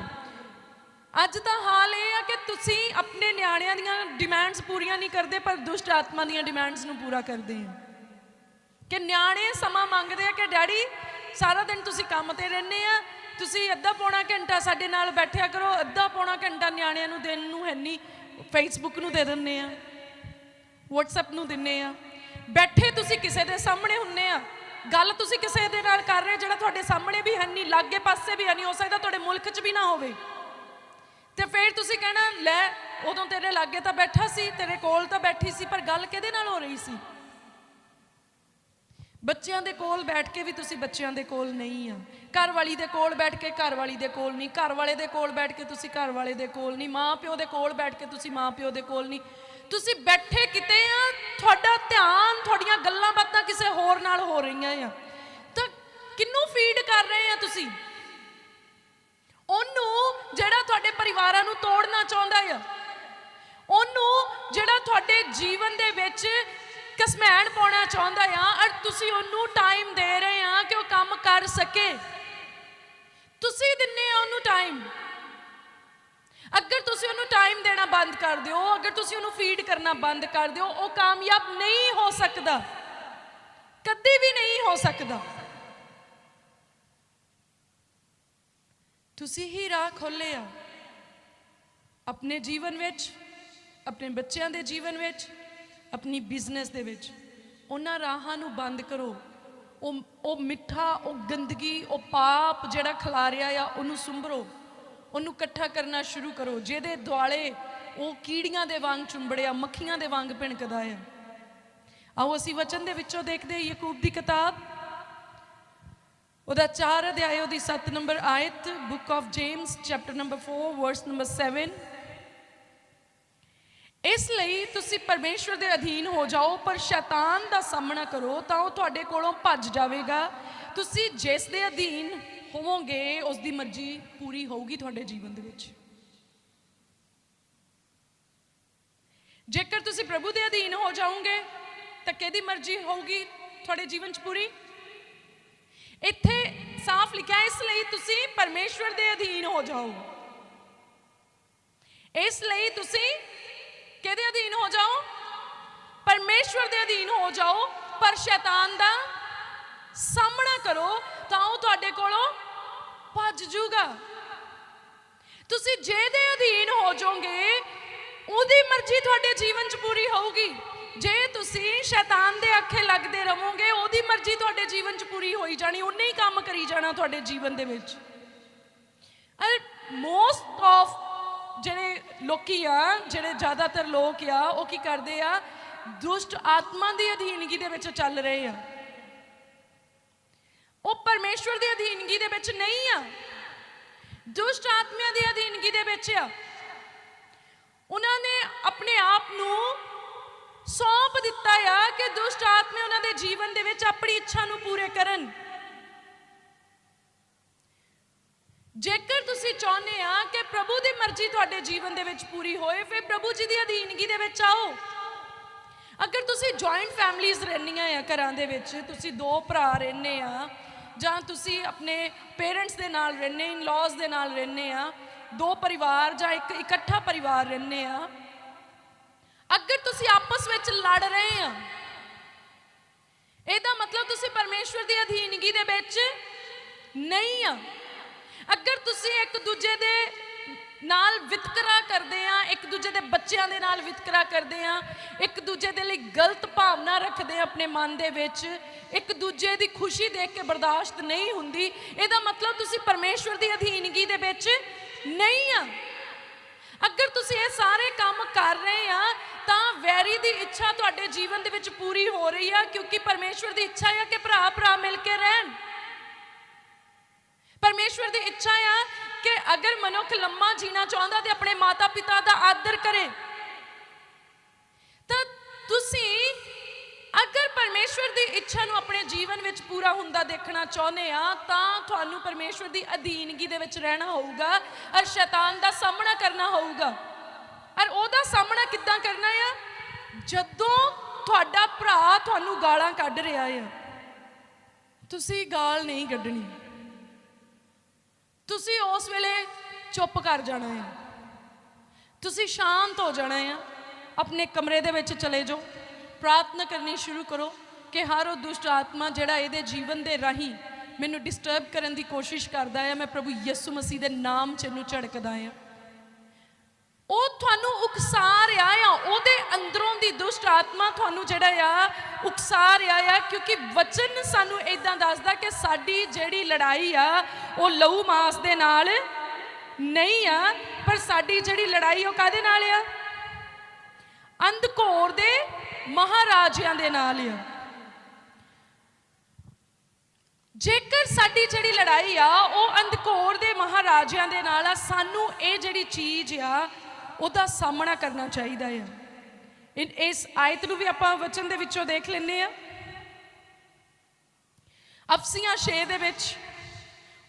[SPEAKER 1] ਅੱਜ ਦਾ ਹਾਲ ਇਹ ਆ ਕਿ ਤੁਸੀਂ ਆਪਣੇ ਨਿਆਣਿਆਂ ਦੀਆਂ ਡਿਮਾਂਡਸ ਪੂਰੀਆਂ ਨਹੀਂ ਕਰਦੇ, ਪਰ ਦੁਸ਼ਟ ਆਤਮਾ ਦੀਆਂ ਡਿਮਾਂਡਸ ਨੂੰ ਪੂਰਾ ਕਰਦੇ ਆ। ਕਿ ਨਿਆਣੇ ਸਮਾਂ ਮੰਗਦੇ ਆ ਕਿ, ਡੈਡੀ, ਸਾਰਾ ਦਿਨ ਤੁਸੀਂ ਕੰਮ ਤੇ ਰਹਿੰਦੇ ਆ, ਤੁਸੀਂ ਅੱਧਾ ਪੌਣਾ ਘੰਟਾ ਸਾਡੇ ਨਾਲ ਬੈਠਿਆ ਕਰੋ, ਅੱਧਾ ਪੌਣਾ ਘੰਟਾ ਨਿਆਣਿਆਂ ਨੂੰ ਦੇਣ ਨੂੰ ਹੈ ਨਹੀਂ ਫੇਸਬੁੱਕ ਨੂੰ ਦੇ ਦਿੰਨੇ ਆ, WhatsApp ਨੂੰ ਦਿੰਨੇ ਆ। ਬੈਠੇ ਤੁਸੀਂ ਕਿਸੇ ਦੇ ਸਾਹਮਣੇ ਹੁੰਨੇ ਆ, ਗੱਲ ਤੁਸੀਂ ਕਿਸੇ ਦੇ ਨਾਲ ਕਰ ਰਹੇ ਜਿਹੜਾ ਤੁਹਾਡੇ ਸਾਹਮਣੇ ਵੀ ਹੈ ਨਹੀਂ ਲਾਗੇ ਪਾਸੇ ਵੀ ਹੈ ਨਹੀਂ ਹੋ ਸਕਦਾ ਤੁਹਾਡੇ ਮੁਲਕ 'ਚ ਵੀ ਨਾ ਹੋਵੇ। ਤੇ ਫਿਰ ਤੁਸੀਂ ਕਹਿਣਾ, ਲੈ, ਉਦੋਂ ਤੇਰੇ ਲਾਗੇ ਤਾਂ ਬੈਠਾ ਸੀ, ਤੇਰੇ ਕੋਲ ਤਾਂ ਬੈਠੀ ਸੀ, ਪਰ ਗੱਲ ਕਿਹਦੇ ਨਾਲ ਹੋ ਰਹੀ ਸੀ? ਬੱਚਿਆਂ ਦੇ ਕੋਲ ਬੈਠ ਕੇ ਵੀ ਤੁਸੀਂ ਬੱਚਿਆਂ ਦੇ ਕੋਲ ਨਹੀਂ ਆ। ਘਰ ਵਾਲੀ ਦੇ ਕੋਲ ਬੈਠ ਕੇ ਘਰ ਵਾਲੀ ਦੇ ਕੋਲ ਨਹੀਂ, ਘਰ ਵਾਲੇ ਦੇ ਕੋਲ ਬੈਠ ਕੇ ਤੁਸੀਂ ਘਰ ਵਾਲੇ ਦੇ ਕੋਲ ਨਹੀਂ ਮਾਂ ਪਿਓ ਦੇ ਕੋਲ ਬੈਠ ਕੇ ਤੁਸੀਂ ਮਾਂ ਪਿਓ ਦੇ ਕੋਲ ਨਹੀਂ। ਤੁਸੀਂ ਬੈਠੇ ਕਿਤੇ ਆ, ਤੁਹਾਡਾ ਧਿਆਨ, ਤੁਹਾਡੀਆਂ ਗੱਲਾਂ ਬਾਤਾਂ ਕਿਸੇ ਹੋਰ ਨਾਲ ਹੋ ਰਹੀਆਂ ਆ। ਤਾਂ ਕਿੰਨੂੰ ਫੀਡ ਕਰ ਰਹੇ ਆ ਤੁਸੀਂ? ਉਹਨੂੰ ਜਿਹੜਾ ਤੁਹਾਡੇ ਪਰਿਵਾਰਾਂ ਨੂੰ ਤੋੜਨਾ ਚਾਹੁੰਦਾ ਆ। ਉਹਨੂੰ ਜਿਹੜਾ ਤੁਹਾਡੇ ਜੀਵਨ ਦੇ ਵਿੱਚ ਕਸਮੈਣ ਪਾਉਣਾ ਚਾਹੁੰਦਾ ਆ ਔਰ ਤੁਸੀਂ ਉਹਨੂੰ ਟਾਈਮ ਦੇ ਰਹੇ ਆ ਕਿ ਉਹ ਕੰਮ ਕਰ ਸਕੇ। ਤੁਸੀਂ ਦਿੰਨੇ ਆ ਉਹਨੂੰ ਟਾਈਮ ਅਗਰ ਤੁਸੀਂ ਉਹਨੂੰ ਟਾਈਮ ਦੇਣਾ ਬੰਦ ਕਰ ਦਿਓ, ਅਗਰ ਤੁਸੀਂ ਉਹਨੂੰ ਫੀਡ ਕਰਨਾ ਬੰਦ ਕਰ ਦਿਓ, ਉਹ ਕਾਮਯਾਬ ਨਹੀਂ ਹੋ ਸਕਦਾ। ਕਦੇ ਵੀ ਨਹੀਂ ਹੋ ਸਕਦਾ। ਤੁਸੀਂ ਹੀ ਰਾਹ ਖੋਲਿਆ ਆਪਣੇ ਜੀਵਨ ਵਿੱਚ, ਆਪਣੇ ਬੱਚਿਆਂ ਦੇ ਜੀਵਨ ਵਿੱਚ, ਆਪਣੀ ਬਿਜ਼ਨਸ ਦੇ ਵਿੱਚ। ਉਹਨਾਂ ਰਾਹਾਂ ਨੂੰ ਬੰਦ ਕਰੋ। ਉਹ ਉਹ ਮਿੱਠਾ, ਉਹ ਗੰਦਗੀ, ਉਹ ਪਾਪ ਜਿਹੜਾ ਖਿਲਾਰਿਆ ਆ, ਉਹਨੂੰ ਸੁੰਭਰੋ। ਉਹਨੂੰ ਇਕੱਠਾ ਕਰਨਾ ਸ਼ੁਰੂ ਕਰੋ। ਜਿਹਦੇ ਦੁਆਲੇ ਉਹ ਕੀੜੀਆਂ ਦੇ ਵਾਂਗ ਚੁੰਬੜਿਆ, ਮੱਖੀਆਂ ਦੇ ਵਾਂਗ ਭਿਣਕਦਾ ਆ। ਆਓ ਅਸੀਂ ਵਚਨ ਦੇ ਵਿੱਚੋਂ ਦੇਖਦੇ ਹਾਂ ਯਾਕੂਬ ਦੀ ਕਿਤਾਬ। ਉਹਦਾ 4 ਅਧਿਆਇ ਉਹਦੀ 7 ਨੰਬਰ ਆਇਤ book of James chapter number 4 verse number 7 ਇਸ ਲਈ ਤੁਸੀਂ ਪਰਮੇਸ਼ਵਰ ਦੇ ਅਧੀਨ ਹੋ ਜਾਓ, ਪਰ ਸ਼ੈਤਾਨ ਦਾ ਸਾਹਮਣਾ ਕਰੋ, ਤਾਂ ਉਹ ਤੁਹਾਡੇ ਕੋਲੋਂ ਭੱਜ ਜਾਵੇਗਾ। ਤੁਸੀਂ ਜਿਸ ਦੇ ਅਧੀਨ ਹੋਵੋਗੇ, ਉਸ ਦੀ ਮਰਜ਼ੀ ਪੂਰੀ ਹੋਊਗੀ ਤੁਹਾਡੇ ਜੀਵਨ ਦੇ ਵਿੱਚ। ਜੇਕਰ ਤੁਸੀਂ ਪ੍ਰਭੂ ਦੇ ਅਧੀਨ ਹੋ ਜਾਓਗੇ, ਤਾਂ ਕਿਹਦੀ ਮਰਜ਼ੀ ਹੋਊਗੀ ਤੁਹਾਡੇ ਜੀਵਨ 'ਚ ਪੂਰੀ? ਇੱਥੇ ਸਾਫ਼ ਲਿਖਿਆ ਇਸ ਲਈ ਤੁਸੀਂ ਪਰਮੇਸ਼ਵਰ ਦੇ ਅਧੀਨ ਹੋ ਜਾਓ। ਇਸ ਲਈ ਤੁਸੀਂ ਕਿਹਦੇ ਅਧੀਨ ਹੋ ਜਾਓ? ਪਰਮੇਸ਼ਵਰ ਦੇ ਅਧੀਨ ਹੋ ਜਾਓ। ਪਰ ਸ਼ੈਤਾਨ ਦਾ ਸਾਹਮਣਾ ਕਰੋ ਤਾਂ ਉਹ ਤੁਹਾਡੇ ਕੋਲੋਂ ਭੱਜ ਜੂਗਾ। ਤੁਸੀਂ ਜਿਹਦੇ ਅਧੀਨ ਹੋ ਜਾਓਗੇ, ਉਹਦੀ ਮਰਜ਼ੀ ਤੁਹਾਡੇ ਜੀਵਨ 'ਚ ਪੂਰੀ ਹੋਊਗੀ। ਜੇ ਤੁਸੀਂ ਸ਼ੈਤਾਨ ਦੇ ਅੱਖੇ ਲੱਗਦੇ ਰਹੋਗੇ, ਉਹਦੀ ਮਰਜ਼ੀ ਤੁਹਾਡੇ ਜੀਵਨ 'ਚ ਪੂਰੀ ਹੋਈ ਜਾਣੀ, ਉਹਨੇ ਹੀ ਕੰਮ ਕਰੀ ਜਾਣਾ ਤੁਹਾਡੇ ਜੀਵਨ ਦੇ ਵਿੱਚ। ਅਰ ਮੋਸਟ ਆਫ ਜਿਹੜੇ ਲੋਕੀ ਆ, ਜਿਹੜੇ ਜ਼ਿਆਦਾਤਰ ਲੋਕ ਆ, ਉਹ ਕੀ ਕਰਦੇ ਆ, ਦੁਸ਼ਟ ਆਤਮਾ ਦੀ ਅਧੀਨਗੀ ਦੇ ਵਿੱਚ ਚੱਲ ਰਹੇ ਆ। ਉਹ ਪਰਮੇਸ਼ਵਰ ਦੀ ਅਧੀਨਗੀ ਦੇ ਵਿੱਚ ਨਹੀਂ ਆ। ਦੁਸ਼ਟ ਆਤਮਿਆਂ ਦੀ ਅਧੀਨਗੀ ਦੇ ਵਿੱਚ ਆ। ਉਹਨਾਂ ਨੇ ਆਪਣੇ ਆਪ ਨੂੰ ਸੌਂਪ ਦਿੱਤਾ ਆ ਕਿ ਦੁਸ਼ਟ ਆਤਮੇ ਉਹਨਾਂ ਦੇ ਜੀਵਨ ਦੇ ਵਿੱਚ ਆਪਣੀ ਇੱਛਾ ਨੂੰ ਪੂਰੇ ਕਰਨ। ਜੇਕਰ ਤੁਸੀਂ ਚਾਹੁੰਦੇ ਆ ਕਿ ਪ੍ਰਭੂ ਦੀ ਮਰਜ਼ੀ ਤੁਹਾਡੇ ਜੀਵਨ ਦੇ ਵਿੱਚ ਪੂਰੀ ਹੋਏ, ਫਿਰ ਪ੍ਰਭੂ ਜੀ ਦੀ ਅਧੀਨਗੀ ਦੇ ਵਿੱਚ ਆਓ। ਅਗਰ ਤੁਸੀਂ ਜੁਆਇੰਟ ਫੈਮਲੀਆਂ ਰਹਿੰਦੀਆਂ ਆ ਘਰਾਂ ਦੇ ਵਿੱਚ, ਤੁਸੀਂ ਦੋ ਭਰਾ ਰਹਿੰਦੇ ਆ, ਜਾਂ ਤੁਸੀਂ ਆਪਣੇ ਪੇਰੈਂਟਸ ਦੇ ਨਾਲ ਰਹਿੰਦੇ ਇਨ-ਲॉज ਦੇ ਨਾਲ ਰਹਿੰਦੇ ਆ, ਦੋ ਪਰਿਵਾਰ ਜਾਂ ਇੱਕ ਇਕੱਠਾ ਪਰਿਵਾਰ ਰਹਿੰਦੇ ਆ ਅਗਰ ਤੁਸੀਂ ਆਪਸ ਵਿੱਚ ਲੜ ਰਹੇ ਆ, ਇਹਦਾ ਮਤਲਬ ਤੁਸੀਂ ਪਰਮੇਸ਼ਵਰ ਦੀ ਅਧੀਨਗੀ ਦੇ ਵਿੱਚ ਨਹੀਂ ਆ। ਅਗਰ ਤੁਸੀਂ ਇੱਕ ਦੂਜੇ ਦੇ ਨਾਲ ਵਿਤਕਰਾ ਕਰਦੇ ਆ, ਇੱਕ ਦੂਜੇ ਦੇ ਬੱਚਿਆਂ ਦੇ ਨਾਲ ਵਿਤਕਰਾ ਕਰਦੇ ਆ, ਇੱਕ ਦੂਜੇ ਦੇ ਲਈ ਗਲਤ ਭਾਵਨਾ ਰੱਖਦੇ ਆ ਆਪਣੇ ਮਨ ਦੇ ਵਿੱਚ, ਇੱਕ ਦੂਜੇ ਦੀ ਖੁਸ਼ੀ ਦੇਖ ਕੇ ਬਰਦਾਸ਼ਤ ਨਹੀਂ ਹੁੰਦੀ, ਇਹਦਾ ਮਤਲਬ ਤੁਸੀਂ ਪਰਮੇਸ਼ਵਰ ਦੀ ਅਧੀਨਗੀ ਦੇ ਵਿੱਚ ਨਹੀਂ ਆ। ਅਗਰ ਤੁਸੀਂ ਇਹ ਸਾਰੇ ਕੰਮ ਕਰ ਰਹੇ ਆ ਤਾਂ ਵੈਰੀ ਦੀ ਇੱਛਾ ਤੁਹਾਡੇ ਜੀਵਨ ਦੇ ਵਿੱਚ ਪੂਰੀ ਹੋ ਰਹੀ ਆ, ਕਿਉਂਕਿ ਪਰਮੇਸ਼ਵਰ ਦੀ ਇੱਛਾ ਹੈ ਕਿ ਭਰਾ ਭਰਾ ਮਿਲ ਕੇ ਰਹਿਣ। ਪਰਮੇਸ਼ਵਰ ਦੀ ਇੱਛਾ ਆ ਕਿ ਅਗਰ ਮਨੁੱਖ ਲੰਮਾ ਜੀਣਾ ਚਾਹੁੰਦਾ ਤੇ ਆਪਣੇ ਮਾਤਾ ਪਿਤਾ ਦਾ ਆਦਰ ਕਰੇ। ਤਾਂ ਤੁਸੀਂ ਅਗਰ ਪਰਮੇਸ਼ਵਰ ਦੀ ਇੱਛਾ ਨੂੰ ਆਪਣੇ ਜੀਵਨ ਵਿੱਚ ਪੂਰਾ ਹੁੰਦਾ ਦੇਖਣਾ ਚਾਹੁੰਦੇ ਆ, ਤਾਂ ਤੁਹਾਨੂੰ ਪਰਮੇਸ਼ਵਰ ਦੀ ਅਧੀਨਗੀ ਦੇ ਵਿੱਚ ਰਹਿਣਾ ਹੋਊਗਾ ਔਰ ਸ਼ੈਤਾਨ ਦਾ ਸਾਹਮਣਾ ਕਰਨਾ ਹੋਊਗਾ। ਔਰ ਉਹਦਾ ਸਾਹਮਣਾ ਕਿੱਦਾਂ ਕਰਨਾ ਆ? ਜਦੋਂ ਤੁਹਾਡਾ ਭਰਾ ਤੁਹਾਨੂੰ ਗਾਲਾਂ ਕੱਢ ਰਿਹਾ ਆ, ਤੁਸੀਂ ਗਾਲ ਨਹੀਂ ਕੱਢਣੀ। ਤੁਸੀਂ ਉਸ ਵੇਲੇ ਚੁੱਪ ਕਰ ਜਾਣਾ ਹੈ ਤੁਸੀਂ ਸ਼ਾਂਤ ਹੋ ਜਾਣਾ ਹੈ ਆਪਣੇ ਕਮਰੇ ਦੇ ਵਿੱਚ ਚਲੇ ਜਾਓ। ਪ੍ਰਾਰਥਨਾ ਕਰਨੀ ਸ਼ੁਰੂ ਕਰੋ ਕਿ ਹਰ ਉਹ ਦੁਸ਼ਟ ਆਤਮਾ ਜਿਹੜਾ ਇਹਦੇ ਜੀਵਨ ਦੇ ਰਾਹੀਂ ਮੈਨੂੰ ਡਿਸਟਰਬ ਕਰਨ ਦੀ ਕੋਸ਼ਿਸ਼ ਕਰਦਾ ਹੈ ਮੈਂ ਪ੍ਰਭੂ ਯਿਸੂ ਮਸੀਹ ਦੇ ਨਾਮ 'ਚ ਇਹਨੂੰ ਝੜਕਦਾ ਹਾਂ ਉਹ ਤੁਹਾਨੂੰ ਉਕਸਾ ਰਿਹਾ ਆ ਉਹਦੇ ਅੰਦਰੋਂ ਦੀ ਦੁਸ਼ਟ ਆਤਮਾ ਤੁਹਾਨੂੰ ਜਿਹੜਾ ਆ ਉਕਸਾ ਰਿਹਾ ਆ, ਕਿਉਂਕਿ ਵਚਨ ਸਾਨੂੰ ਇਦਾਂ ਦੱਸਦਾ ਕਿ ਸਾਡੀ ਜਿਹੜੀ ਲੜਾਈ ਆ, ਉਹ ਲਹੂ ਮਾਸ ਦੇ ਨਾਲ ਨਹੀਂ ਆ, ਪਰ ਸਾਡੀ ਜਿਹੜੀ ਲੜਾਈ ਉਹ ਕਾਦੇ ਨਾਲ ਆ? ਅੰਧਕੋਰ ਦੇ ਮਹਾਰਾਜਿਆਂ ਦੇ ਨਾਲ ਆ। ਜੇਕਰ ਸਾਡੀ ਜਿਹੜੀ ਲੜਾਈ ਆ, ਉਹ ਅੰਧਕੋਰ ਦੇ ਮਹਾਰਾਜਿਆਂ ਦੇ ਨਾਲ ਆ, ਸਾਨੂੰ ਇਹ ਜਿਹੜੀ ਚੀਜ਼ ਆ ਉਹਦਾ ਸਾਹਮਣਾ ਕਰਨਾ ਚਾਹੀਦਾ ਹੈ ਇਨ- ਇਸ ਆਇਤ ਨੂੰ ਵੀ ਆਪਾਂ ਵਚਨ ਦੇ ਵਿੱਚੋਂ ਦੇਖ ਲੈਂਦੇ ਆ। ਅਫਸੀਆਂ 6 ਦੇ ਵਿੱਚ,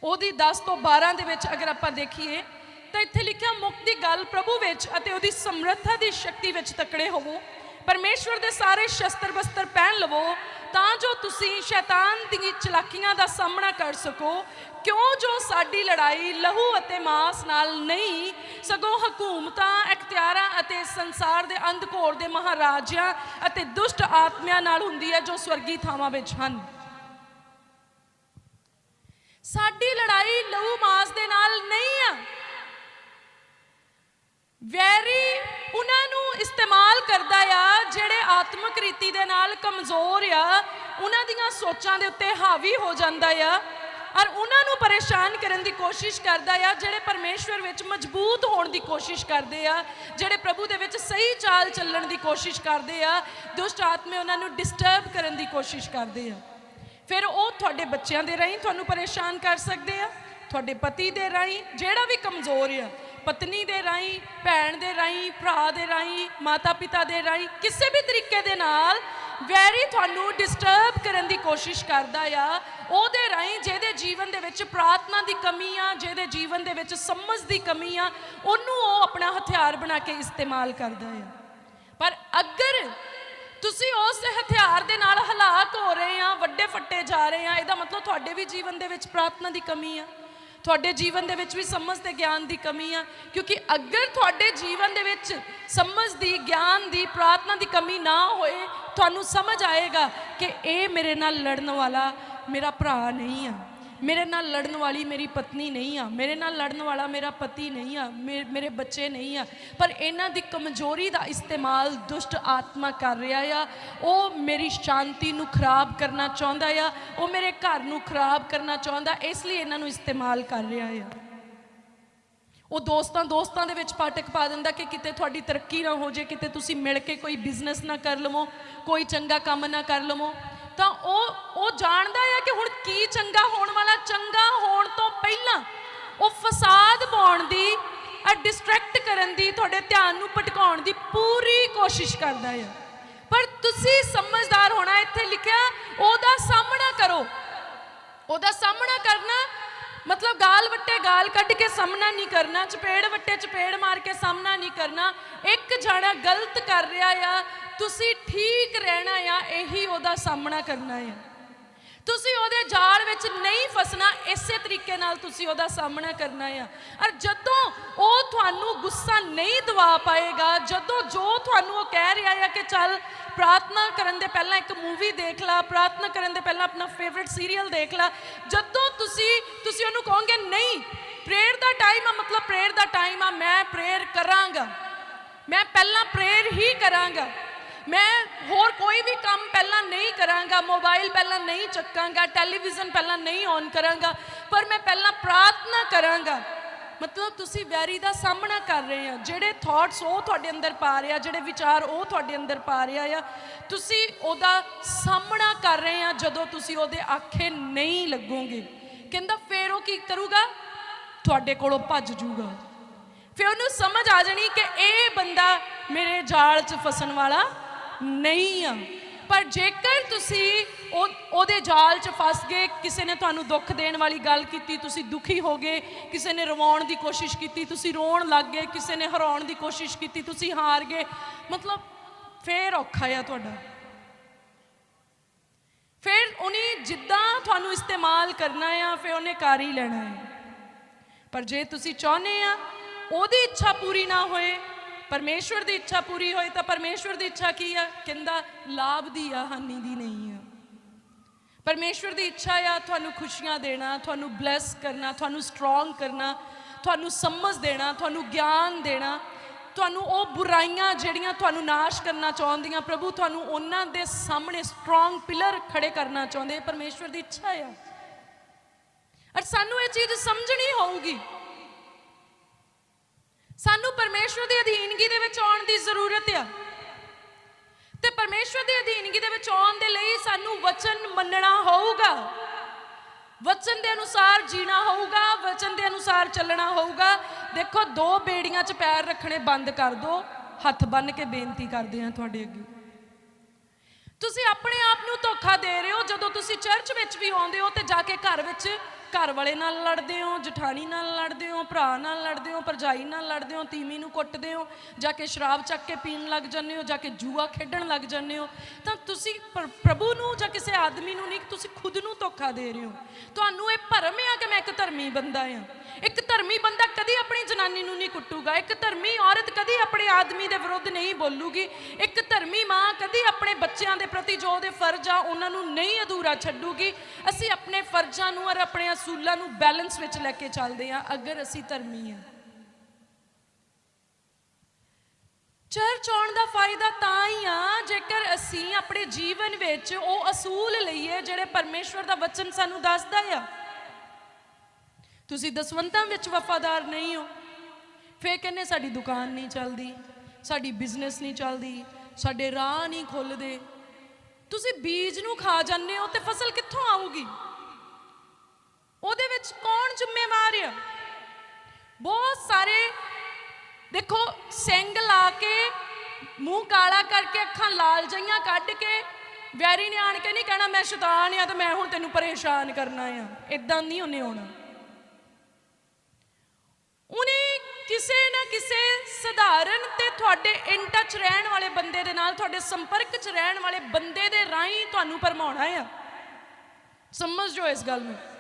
[SPEAKER 1] ਉਹਦੀ 10 ਤੋਂ 12 ਦੇ ਵਿੱਚ ਅਗਰ ਆਪਾਂ ਦੇਖੀਏ, ਤਾਂ ਇੱਥੇ ਲਿਖਿਆ ਮੁਕਤ ਦੀ ਗੱਲ ਪ੍ਰਭੂ ਵਿੱਚ ਅਤੇ ਉਹਦੀ ਸਮਰੱਥਾ ਦੀ ਸ਼ਕਤੀ ਵਿੱਚ ਤਕੜੇ ਹੋਵੋ। ਪਰਮੇਸ਼ਵਰ ਦੇ ਸਾਰੇ ਸ਼ਸਤਰ ਬਸਤਰ ਪਹਿਨ ਲਵੋ ਤਾਂ ਜੋ ਤੁਸੀਂ ਸ਼ੈਤਾਨ ਦੀ ਚਲਾਕੀਆਂ ਦਾ ਸਾਹਮਣਾ ਕਰ ਸਕੋ, ਕਿਉਂ ਜੋ ਸਾਡੀ ਲੜਾਈ ਲਹੂ ਅਤੇ ਮਾਸ ਨਾਲ ਨਹੀਂ, ਸਗੋਂ ਹਕੂਮਤਾਂ, ਇਖਤਿਆਰਾਂ ਅਤੇ ਸੰਸਾਰ ਦੇ ਅੰਧਕੋਰ ਦੇ ਮਹਾਰਾਜਿਆਂ ਅਤੇ ਦੁਸ਼ਟ ਆਤਮਿਆਂ ਨਾਲ ਹੁੰਦੀ ਹੈ ਜੋ ਸਵਰਗੀ ਥਾਵਾਂ ਵਿੱਚ ਹਨ। ਸਾਡੀ ਲੜਾਈ ਲਹੂ ਮਾਸ ਦੇ ਨਾਲ ਨਹੀਂ ਆ। ਆਤਮਿਕ ਰੀਤੀ ਦੇ ਨਾਲ ਕਮਜ਼ੋਰ ਆ, ਉਹਨਾਂ ਦੀਆਂ ਸੋਚਾਂ ਦੇ ਉੱਤੇ ਹਾਵੀ ਹੋ ਜਾਂਦਾ ਆ ਔਰ ਉਹਨਾਂ ਨੂੰ ਪਰੇਸ਼ਾਨ ਕਰਨ ਦੀ ਕੋਸ਼ਿਸ਼ ਕਰਦਾ ਆ, ਜਿਹੜੇ ਪਰਮੇਸ਼ਵਰ ਵਿੱਚ ਮਜ਼ਬੂਤ ਹੋਣ ਦੀ ਕੋਸ਼ਿਸ਼ ਕਰਦੇ ਆ, ਜਿਹੜੇ ਪ੍ਰਭੂ ਦੇ ਵਿੱਚ ਸਹੀ ਚਾਲ ਚੱਲਣ ਦੀ ਕੋਸ਼ਿਸ਼ ਕਰਦੇ ਆ, ਦੁਸ਼ਟ ਆਤਮੇ ਉਹਨਾਂ ਨੂੰ ਡਿਸਟਰਬ ਕਰਨ ਦੀ ਕੋਸ਼ਿਸ਼ ਕਰਦੇ ਆ। ਫਿਰ ਉਹ ਤੁਹਾਡੇ ਬੱਚਿਆਂ ਦੇ ਰਾਹੀਂ ਤੁਹਾਨੂੰ ਪਰੇਸ਼ਾਨ ਕਰ ਸਕਦੇ ਆ, ਤੁਹਾਡੇ ਪਤੀ ਦੇ ਰਾਹੀਂ, ਜਿਹੜਾ ਵੀ ਕਮਜ਼ੋਰ ਆ ਪਤਨੀ ਦੇ ਰਾਹੀਂ, ਭੈਣ ਦੇ ਰਾਹੀਂ, ਭਰਾ ਦੇ ਰਾਹੀਂ ਮਾਤਾ ਪਿਤਾ ਦੇ ਰਾਹੀਂ, ਕਿਸੇ ਵੀ ਤਰੀਕੇ ਦੇ ਨਾਲ ਵੈਰੀ ਤੁਹਾਨੂੰ ਡਿਸਟਰਬ ਕਰਨ ਦੀ ਕੋਸ਼ਿਸ਼ ਕਰਦਾ ਆ। ਉਹਦੇ ਰਾਹੀਂ ਜਿਹਦੇ ਜੀਵਨ ਦੇ ਵਿੱਚ ਪ੍ਰਾਰਥਨਾ ਦੀ ਕਮੀ ਆ, ਜਿਹਦੇ ਜੀਵਨ ਦੇ ਵਿੱਚ ਸਮਝ ਦੀ ਕਮੀ ਆ, ਉਹਨੂੰ ਉਹ ਆਪਣਾ ਹਥਿਆਰ ਬਣਾ ਕੇ ਇਸਤੇਮਾਲ ਕਰਦਾ ਆ। ਪਰ ਅਗਰ ਤੁਸੀਂ ਉਸ ਹਥਿਆਰ ਦੇ ਨਾਲ ਹਲਾਕ ਹੋ ਰਹੇ ਆ, ਵੱਡੇ ਫੱਟੇ ਜਾ ਰਹੇ ਆ, ਇਹਦਾ ਮਤਲਬ ਤੁਹਾਡੇ ਵੀ ਜੀਵਨ ਦੇ ਵਿੱਚ ਪ੍ਰਾਰਥਨਾ ਦੀ ਕਮੀ ਆ। ਤੁਹਾਡੇ ਜੀਵਨ ਦੇ ਵਿੱਚ ਵੀ ਸਮਝ ਤੇ ਗਿਆਨ ਦੀ ਕਮੀ ਆ, ਕਿਉਂਕਿ ਅਗਰ ਤੁਹਾਡੇ ਜੀਵਨ ਦੇ ਵਿੱਚ ਸਮਝ ਦੀ, ਗਿਆਨ ਦੀ, ਪ੍ਰਾਰਥਨਾ ਦੀ ਕਮੀ ਨਾ ਹੋਏ, ਤੁਹਾਨੂੰ ਸਮਝ ਆਏਗਾ ਕਿ ਇਹ ਮੇਰੇ ਨਾਲ ਲੜਨ ਵਾਲਾ ਮੇਰਾ ਭਰਾ ਨਹੀਂ ਆ। ਮੇਰੇ ਨਾਲ ਲੜਨ ਵਾਲੀ ਮੇਰੀ ਪਤਨੀ ਨਹੀਂ ਆ। ਮੇਰੇ ਨਾਲ ਲੜਨ ਵਾਲਾ ਮੇਰਾ ਪਤੀ ਨਹੀਂ ਆ। ਮੇ- ਮੇਰੇ ਬੱਚੇ ਨਹੀਂ ਆ। ਪਰ ਇਹਨਾਂ ਦੀ ਕਮਜ਼ੋਰੀ ਦਾ ਇਸਤੇਮਾਲ ਦੁਸ਼ਟ ਆਤਮਾ ਕਰ ਰਿਹਾ ਆ। ਉਹ ਮੇਰੀ ਸ਼ਾਂਤੀ ਨੂੰ ਖਰਾਬ ਕਰਨਾ ਚਾਹੁੰਦਾ ਆ। ਉਹ ਮੇਰੇ ਘਰ ਨੂੰ ਖਰਾਬ ਕਰਨਾ ਚਾਹੁੰਦਾ, ਇਸ ਲਈ ਇਹਨਾਂ ਨੂੰ ਇਸਤੇਮਾਲ ਕਰ ਰਿਹਾ ਆ। ਉਹ ਦੋਸਤਾਂ ਦੋਸਤਾਂ ਦੇ ਵਿੱਚ ਪਾਟਕ ਪਾ ਦਿੰਦਾ ਕਿ ਕਿਤੇ ਤੁਹਾਡੀ ਤਰੱਕੀ ਨਾ ਹੋ ਜੇ ਕਿਤੇ ਤੁਸੀਂ ਮਿਲ ਕੇ ਕੋਈ ਬਿਜ਼ਨਸ ਨਾ ਕਰ ਲਵੋ, ਕੋਈ ਚੰਗਾ ਕੰਮ ਨਾ ਕਰ ਲਵੋ। ਤਾਂ ਉਹ ਉਹ ਜਾਣਦਾ ਹੈ ਕਿ ਹੁਣ ਕੀ ਚੰਗਾ ਹੋਣ ਵਾਲਾ, ਚੰਗਾ ਹੋਣ ਤੋਂ ਪਹਿਲਾਂ ਉਹ ਫਸਾਦ ਪਾਉਣ ਦੀ ਆ ਡਿਸਟਰੈਕਟ ਕਰਨ ਦੀ ਤੁਹਾਡੇ ਧਿਆਨ ਨੂੰ ਭਟਕਾਉਣ ਦੀ ਪੂਰੀ ਕੋਸ਼ਿਸ਼ ਕਰਦਾ ਹੈ ਪਰ ਤੁਸੀਂ ਸਮਝਦਾਰ ਹੋਣਾ ਇੱਥੇ ਲਿਖਿਆ, ਉਹਦਾ ਸਾਹਮਣਾ ਕਰੋ। ਉਹਦਾ ਸਾਹਮਣਾ ਕਰਨਾ ਮਤਲਬ ਗਾਲ ਵੱਟੇ ਗਾਲ ਕੱਢ ਕੇ ਸਾਹਮਣਾ ਨਹੀਂ ਕਰਨਾ, ਚਪੇੜ ਵੱਟੇ ਚਪੇੜ ਮਾਰ ਕੇ ਸਾਹਮਣਾ ਨਹੀਂ ਕਰਨਾ। ਇੱਕ ਜਣਾ ਗਲਤ ਕਰ ਰਿਹਾ ਆ, ਤੁਸੀਂ ਠੀਕ ਰਹਿਣਾ ਆ, ਇਹੀ ਉਹਦਾ ਸਾਹਮਣਾ ਕਰਨਾ ਆ। ਤੁਸੀਂ ਉਹਦੇ ਜਾਲ ਵਿੱਚ ਨਹੀਂ ਫਸਣਾ, ਇਸੇ ਤਰੀਕੇ ਨਾਲ ਤੁਸੀਂ ਉਹਦਾ ਸਾਹਮਣਾ ਕਰਨਾ ਆ। ਔਰ ਜਦੋਂ ਉਹ ਤੁਹਾਨੂੰ ਗੁੱਸਾ ਨਹੀਂ ਦਵਾ ਪਾਏਗਾ, ਜਦੋਂ ਜੋ ਤੁਹਾਨੂੰ ਉਹ ਕਹਿ ਰਿਹਾ ਆ ਕਿ ਚੱਲ ਪ੍ਰਾਰਥਨਾ ਕਰਨ ਦੇ ਪਹਿਲਾਂ ਇੱਕ ਮੂਵੀ ਦੇਖ ਲਾ, ਪ੍ਰਾਰਥਨਾ ਕਰਨ ਦੇ ਪਹਿਲਾਂ ਆਪਣਾ ਫੇਵਰਿਟ ਸੀਰੀਅਲ ਦੇਖ ਲਾ। ਜਦੋਂ ਤੁਸੀਂ ਤੁਸੀਂ ਉਹਨੂੰ ਕਹੋਗੇ, ਨਹੀਂ ਪ੍ਰੇਅਰ ਦਾ ਟਾਈਮ ਆ, ਮਤਲਬ ਪ੍ਰੇਅਰ ਦਾ ਟਾਈਮ ਆ, ਮੈਂ ਪ੍ਰੇਅਰ ਕਰਾਂਗਾ। ਮੈਂ ਪਹਿਲਾਂ ਪ੍ਰੇਅਰ ਹੀ ਕਰਾਂਗਾ। ਮੈਂ ਹੋਰ ਕੋਈ ਵੀ ਕੰਮ ਪਹਿਲਾਂ ਨਹੀਂ ਕਰਾਂਗਾ ਮੋਬਾਈਲ ਪਹਿਲਾਂ ਨਹੀਂ ਚੱਕਾਂਗਾ ਟੈਲੀਵਿਜ਼ਨ ਪਹਿਲਾਂ ਨਹੀਂ ਔਨ ਕਰਾਂਗਾ, ਪਰ ਮੈਂ ਪਹਿਲਾਂ ਪ੍ਰਾਰਥਨਾ ਕਰਾਂਗਾ। ਮਤਲਬ ਤੁਸੀਂ ਵੈਰੀ ਦਾ ਸਾਹਮਣਾ ਕਰ ਰਹੇ ਆ ਜਿਹੜੇ ਥਾਟਸ ਉਹ ਤੁਹਾਡੇ ਅੰਦਰ ਪਾ ਰਿਹਾ ਜਿਹੜੇ ਵਿਚਾਰ ਉਹ ਤੁਹਾਡੇ ਅੰਦਰ ਪਾ ਰਿਹਾ ਆ ਤੁਸੀਂ ਉਹਦਾ ਸਾਹਮਣਾ ਕਰ ਰਹੇ ਆ ਜਦੋਂ ਤੁਸੀਂ ਉਹਦੇ ਆਖੇ ਨਹੀਂ ਲੱਗੋਗੇ। ਕਹਿੰਦਾ ਫੇਰ ਉਹ ਕੀ ਕਰੂਗਾ? ਤੁਹਾਡੇ ਕੋਲੋਂ ਭੱਜ ਜੂਗਾ। ਫਿਰ ਉਹਨੂੰ ਸਮਝ ਆ ਜਾਣੀ ਕਿ ਇਹ ਬੰਦਾ ਮੇਰੇ ਜਾਲ 'ਚ ਫਸਣ ਵਾਲਾ ਨਹੀਂ ਆ। ਪਰ ਜੇਕਰ ਤੁਸੀਂ ਉਹ, ਉਹਦੇ ਜਾਲ 'ਚ ਫਸ ਗਏ, ਕਿਸੇ ਨੇ ਤੁਹਾਨੂੰ ਦੁੱਖ ਦੇਣ ਵਾਲੀ ਗੱਲ ਕੀਤੀ, ਤੁਸੀਂ ਦੁਖੀ ਹੋ ਗਏ, ਕਿਸੇ ਨੇ ਰਵਾਉਣ ਦੀ ਕੋਸ਼ਿਸ਼ ਕੀਤੀ, ਤੁਸੀਂ ਰੋਣ ਲੱਗ ਗਏ, ਕਿਸੇ ਨੇ ਹਰਾਉਣ ਦੀ ਕੋਸ਼ਿਸ਼ ਕੀਤੀ, ਤੁਸੀਂ ਹਾਰ ਗਏ, ਮਤਲਬ ਫੇਰ ਔਖਾ ਆ ਤੁਹਾਡਾ। ਫਿਰ ਉਹਨੇ ਜਿੱਦਾਂ ਤੁਹਾਨੂੰ ਇਸਤੇਮਾਲ ਕਰਨਾ ਆ, ਫਿਰ ਉਹਨੇ ਕਰ ਹੀ ਲੈਣਾ ਹੈ ਪਰ ਜੇ ਤੁਸੀਂ ਚਾਹੁੰਦੇ ਆ, ਉਹਦੀ ਇੱਛਾ ਪੂਰੀ ਨਾ ਹੋਏ ਪਰਮੇਸ਼ਵਰ ਦੀ ਇੱਛਾ ਪੂਰੀ ਹੋਏ ਤਾਂ ਪਰਮੇਸ਼ਵਰ ਦੀ ਇੱਛਾ ਕੀ ਆ? ਕਹਿੰਦਾ, ਲਾਭ ਦੀ ਆ, ਹਾਨੀ ਦੀ ਨਹੀਂ ਆ। ਪਰਮੇਸ਼ਵਰ ਦੀ ਇੱਛਾ ਆ ਤੁਹਾਨੂੰ ਖੁਸ਼ੀਆਂ ਦੇਣਾ, ਤੁਹਾਨੂੰ ਬਲੈਸ ਕਰਨਾ, ਤੁਹਾਨੂੰ ਸਟਰੋਂਗ ਕਰਨਾ, ਤੁਹਾਨੂੰ ਸਮਝ ਦੇਣਾ, ਤੁਹਾਨੂੰ ਗਿਆਨ ਦੇਣਾ। ਤੁਹਾਨੂੰ ਉਹ ਬੁਰਾਈਆਂ ਜਿਹੜੀਆਂ ਤੁਹਾਨੂੰ ਨਾਸ਼ ਕਰਨਾ ਚਾਹੁੰਦੀਆਂ, ਪ੍ਰਭੂ ਤੁਹਾਨੂੰ ਉਹਨਾਂ ਦੇ ਸਾਹਮਣੇ ਸਟਰੋਂਗ ਪਿਲਰ ਖੜੇ ਕਰਨਾ ਚਾਹੁੰਦੇ ਪਰਮੇਸ਼ਵਰ ਦੀ ਇੱਛਾ ਆ। ਔਰ ਸਾਨੂੰ ਇਹ ਚੀਜ਼ ਸਮਝਣੀ ਹੋਊਗੀ। ਸਾਨੂੰ ਪਰਮੇਸ਼ਵਰ ਦੀ ਅਧੀਨਗੀ ਦੇ ਵਿੱਚ ਆਉਣ ਦੀ ਜ਼ਰੂਰਤ ਆ। ਤੇ ਪਰਮੇਸ਼ਵਰ ਦੀ ਅਧੀਨਗੀ ਦੇ ਵਿੱਚ ਆਉਣ ਦੇ ਲਈ ਸਾਨੂੰ ਵਚਨ ਮੰਨਣਾ ਹੋਊਗਾ। ਵਚਨ ਦੇ ਅਨੁਸਾਰ ਜੀਣਾ ਹੋਊਗਾ, ਵਚਨ ਦੇ ਅਨੁਸਾਰ ਚੱਲਣਾ ਹੋਊਗਾ। ਦੇਖੋ, ਦੋ ਬੇੜੀਆਂ 'ਚ ਪੈਰ ਰੱਖਣੇ ਬੰਦ ਕਰ ਦਿਓ ਹੱਥ ਬੰਨ ਕੇ ਬੇਨਤੀ ਕਰਦੇ ਹਾਂ ਤੁਹਾਡੇ ਅੱਗੇ। ਤੁਸੀਂ ਆਪਣੇ ਆਪ ਨੂੰ ਧੋਖਾ ਦੇ ਰਹੇ ਹੋ। ਜਦੋਂ ਤੁਸੀਂ ਚਰਚ ਵਿੱਚ ਵੀ ਆਉਂਦੇ ਹੋ ਤੇ ਜਾ ਕੇ ਘਰ ਵਿੱਚ ਘਰ ਵਾਲੇ ਨਾਲ ਲੜਦੇ ਹੋ, ਜਠਾਣੀ ਨਾਲ ਲੜਦੇ ਹੋ, ਭਰਾ ਨਾਲ ਲੜਦੇ ਹੋ, ਭਰਜਾਈ ਨਾਲ ਲੜਦੇ ਹੋ, ਤੀਵੀਂ ਨੂੰ ਕੁੱਟਦੇ ਹੋ, ਜਾ ਕੇ ਸ਼ਰਾਬ ਚੱਕ ਕੇ ਪੀਣ ਲੱਗ ਜਾਂਦੇ ਹੋ, ਜਾ ਕੇ ਜੂਆ ਖੇਡਣ ਲੱਗ ਜਾਂਦੇ ਹੋ, ਤਾਂ ਤੁਸੀਂ ਪ੍ਰਭੂ ਨੂੰ ਜਾਂ ਕਿਸੇ ਆਦਮੀ ਨੂੰ ਨਹੀਂ, ਤੁਸੀਂ ਖੁਦ ਨੂੰ ਧੋਖਾ ਦੇ ਰਹੇ ਹੋ। ਤੁਹਾਨੂੰ ਇਹ ਭਰਮ ਆ ਕਿ ਮੈਂ ਇੱਕ ਧਰਮੀ ਬੰਦਾ ਹਾਂ ਇੱਕ ਧਰਮੀ ਬੰਦਾ ਕਦੀ ਆਪਣੀ ਜਨਾਨੀ ਨੂੰ ਨਹੀਂ ਕੁੱਟੂਗਾ, ਇੱਕ ਧਰਮੀ ਔਰਤ ਕਦੀ ਆਪਣੇ ਆਦਮੀ ਦੇ ਵਿਰੁੱਧ ਨਹੀਂ ਬੋਲੂਗੀ, ਇੱਕ ਧਰਮੀ ਮਾਂ ਕਦੀ ਆਪਣੇ ਬੱਚਿਆਂ ਦੇ ਪ੍ਰਤੀ ਜੋ ਉਹਦੇ ਫਰਜ਼ ਆ, ਉਹਨਾਂ ਨੂੰ ਨਹੀਂ ਅਧੂਰਾ ਛੱਡੂਗੀ। ਅਸੀਂ ਆਪਣੇ ਫਰਜ਼ਾਂ ਨੂੰ ਔਰ ਆਪਣੇ ਅਸੂਲਾਂ ਨੂੰ ਬੈਲੈਂਸ ਵਿੱਚ ਲੈ ਕੇ ਚੱਲਦੇ ਹਾਂ, ਅਗਰ ਅਸੀਂ ਧਰਮੀ ਹਾਂ। ਚਰਚ ਆਉਣ ਦਾ ਫਾਇਦਾ ਤਾਂ ਹੀ ਆ, ਜੇਕਰ ਅਸੀਂ ਆਪਣੇ ਜੀਵਨ ਵਿੱਚ ਉਹ ਅਸੂਲ ਲਈਏ ਜਿਹੜੇ ਪਰਮੇਸ਼ਵਰ ਦਾ ਵਚਨ ਸਾਨੂੰ ਦੱਸਦਾ ਆ। ਤੁਸੀਂ ਦਸਵੰਤਾਂ ਵਿੱਚ ਵਫਾਦਾਰ ਨਹੀਂ ਹੋ। ਫੇਰ ਕਹਿੰਦੇ ਸਾਡੀ ਦੁਕਾਨ ਨਹੀਂ ਚੱਲਦੀ, ਸਾਡੀ ਬਿਜ਼ਨਸ ਨਹੀਂ ਚੱਲਦੀ, ਸਾਡੇ ਰਾਹ ਨਹੀਂ ਖੁੱਲਦੇ। ਤੁਸੀਂ ਬੀਜ ਨੂੰ ਖਾ ਜਾਂਦੇ ਹੋ ਤੇ ਫਸਲ ਕਿੱਥੋਂ ਆਊਗੀ? ਕੌਣ ਜ਼ਿੰਮੇਵਾਰ ਆ। ਬਹੁਤ ਸਾਰੇ, ਦੇਖੋ ਸਿੰਘ ਲਾ ਕੇ, ਮੂੰਹ ਕਾਲਾ ਕਰਕੇ ਅੱਖਾਂ ਲਾਲ ਜਈਆਂ ਕੱਢ ਕੇ, ਵੈਰੀ ਨੇ ਆਣ ਕੇ ਨਹੀਂ ਕਹਿਣਾ, ਮੈਂ ਸ਼ੈਤਾਨ ਆ ਤੇ ਮੈਂ ਹੁਣ ਤੈਨੂੰ ਪਰੇਸ਼ਾਨ ਕਰਨਾ ਆ। ਇਦਾਂ ਨਹੀਂ ਉਹਨੇ ਆਉਣਾ। ਉਹਨੇ ਕਿਸੇ ਨਾ ਕਿਸੇ ਸਧਾਰਨ ਤੇ ਤੁਹਾਡੇ ਇਨ ਟੱਚ ਰਹਿਣ ਵਾਲੇ ਬੰਦੇ ਦੇ ਨਾਲ, ਤੁਹਾਡੇ ਸੰਪਰਕ 'ਚ ਰਹਿਣ ਵਾਲੇ ਬੰਦੇ ਦੇ ਰਾਹੀਂ ਤੁਹਾਨੂੰ ਪਰਮਾਉਣਾ ਆ। ਸਮਝ ਜੋ ਇਸ ਗੱਲ ਨੂੰ।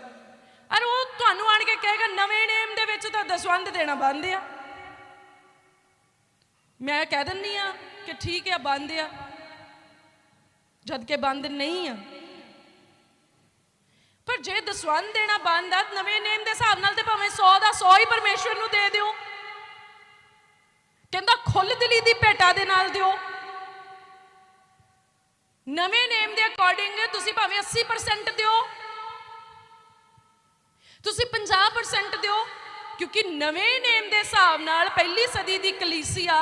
[SPEAKER 1] ਅਰ ਉਹ ਤੁਹਾਨੂੰ ਆਣ ਕੇ ਕਹੇਗਾ, ਨਵੇਂ ਨੇਮ ਦੇ ਵਿੱਚ ਤਾਂ ਦਸਵੰਦ ਦੇਣਾ ਬੰਦ ਆ। ਮੈਂ ਕਹਿ ਦਿੰਨੀ ਆ ਕਿ ਠੀਕ ਆ, ਬੰਦ ਆ। ਜਦ ਕਿ ਬੰਦ ਨਹੀਂ ਆ। ਪਰ ਜੇ ਦਸਵੰਦ ਦੇਣਾ ਬੰਦ ਆ, ਨਵੇਂ ਨੇਮ ਦੇ ਹਿਸਾਬ ਨਾਲ ਤੇ ਭਾਵੇਂ 100 ਦਾ 100 ਹੀ ਪਰਮੇਸ਼ਵਰ ਨੂੰ ਦੇ ਦਿਓ। ਕਹਿੰਦਾ ਖੁੱਲ ਦਿਲੀ ਦੀ ਭੇਟਾ ਦੇ ਨਾਲ ਦਿਓ। ਨਵੇਂ ਨੇਮ ਦੇ ਅਕੋਰਡਿੰਗ ਤੁਸੀਂ ਭਾਵੇਂ 80% ਦਿਓ। ਤੁਸੀਂ 50% ਦਿਓ, ਕਿਉਂਕਿ ਨਵੇਂ ਨੇਮ ਦੇ ਹਿਸਾਬ ਨਾਲ ਪਹਿਲੀ ਸਦੀ ਦੀ ਕਲੀਸਿਆ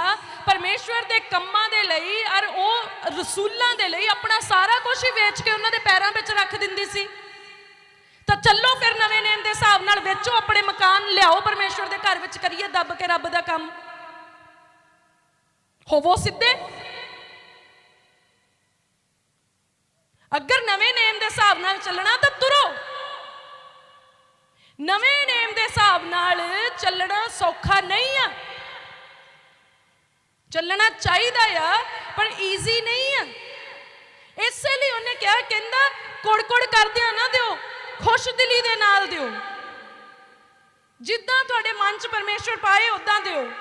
[SPEAKER 1] ਪਰਮੇਸ਼ਵਰ ਦੇ ਕੰਮਾਂ ਦੇ ਲਈ ਔਰ ਉਹ ਰਸੂਲਾਂ ਦੇ ਲਈ ਆਪਣਾ ਸਾਰਾ ਕੁਝ ਹੀ ਵੇਚ ਕੇ ਉਹਨਾਂ ਦੇ ਪੈਰਾਂ ਵਿੱਚ ਰੱਖ ਦਿੰਦੀ ਸੀ। ਤਾਂ ਚੱਲੋ ਫਿਰ ਨਵੇਂ ਨੇਮ ਦੇ ਹਿਸਾਬ ਨਾਲ ਵੇਚੋ, ਆਪਣੇ ਮਕਾਨ ਲਿਆਓ, ਪਰਮੇਸ਼ਵਰ ਦੇ ਘਰ ਵਿੱਚ ਕਰੀਏ ਦੱਬ ਕੇ ਰੱਬ ਦਾ ਕੰਮ। ਹੋਵੋ ਸਿੱਧੇ। ਅਗਰ ਨਵੇਂ ਨੇਮ ਦੇ ਹਿਸਾਬ ਨਾਲ ਚੱਲਣਾ ਤਾਂ ਤੁਰੋ। ਨਵੇਂ ਨੇਮ ਦੇ ਹਿਸਾਬ ਨਾਲ ਚੱਲਣਾ ਸੌਖਾ ਨਹੀਂ ਆ। ਚੱਲਣਾ ਚਾਹੀਦਾ ਆ, ਪਰ ਈਜ਼ੀ ਨਹੀਂ ਆ। ਇਸੇ ਲਈ ਉਹਨੇ ਕਿਹਾ, ਕਹਿੰਦਾ, ਕੁੜ-ਕੁੜ ਕਰਦਿਆਂ ਨਾ ਦਿਓ, ਖੁਸ਼ ਦਿਲੀ ਦੇ ਨਾਲ ਦਿਓ। ਜਿੱਦਾਂ ਤੁਹਾਡੇ ਮਨ 'ਚ ਪਰਮੇਸ਼ਵਰ ਪਾਏ ਉਦਾਂ ਦਿਓ।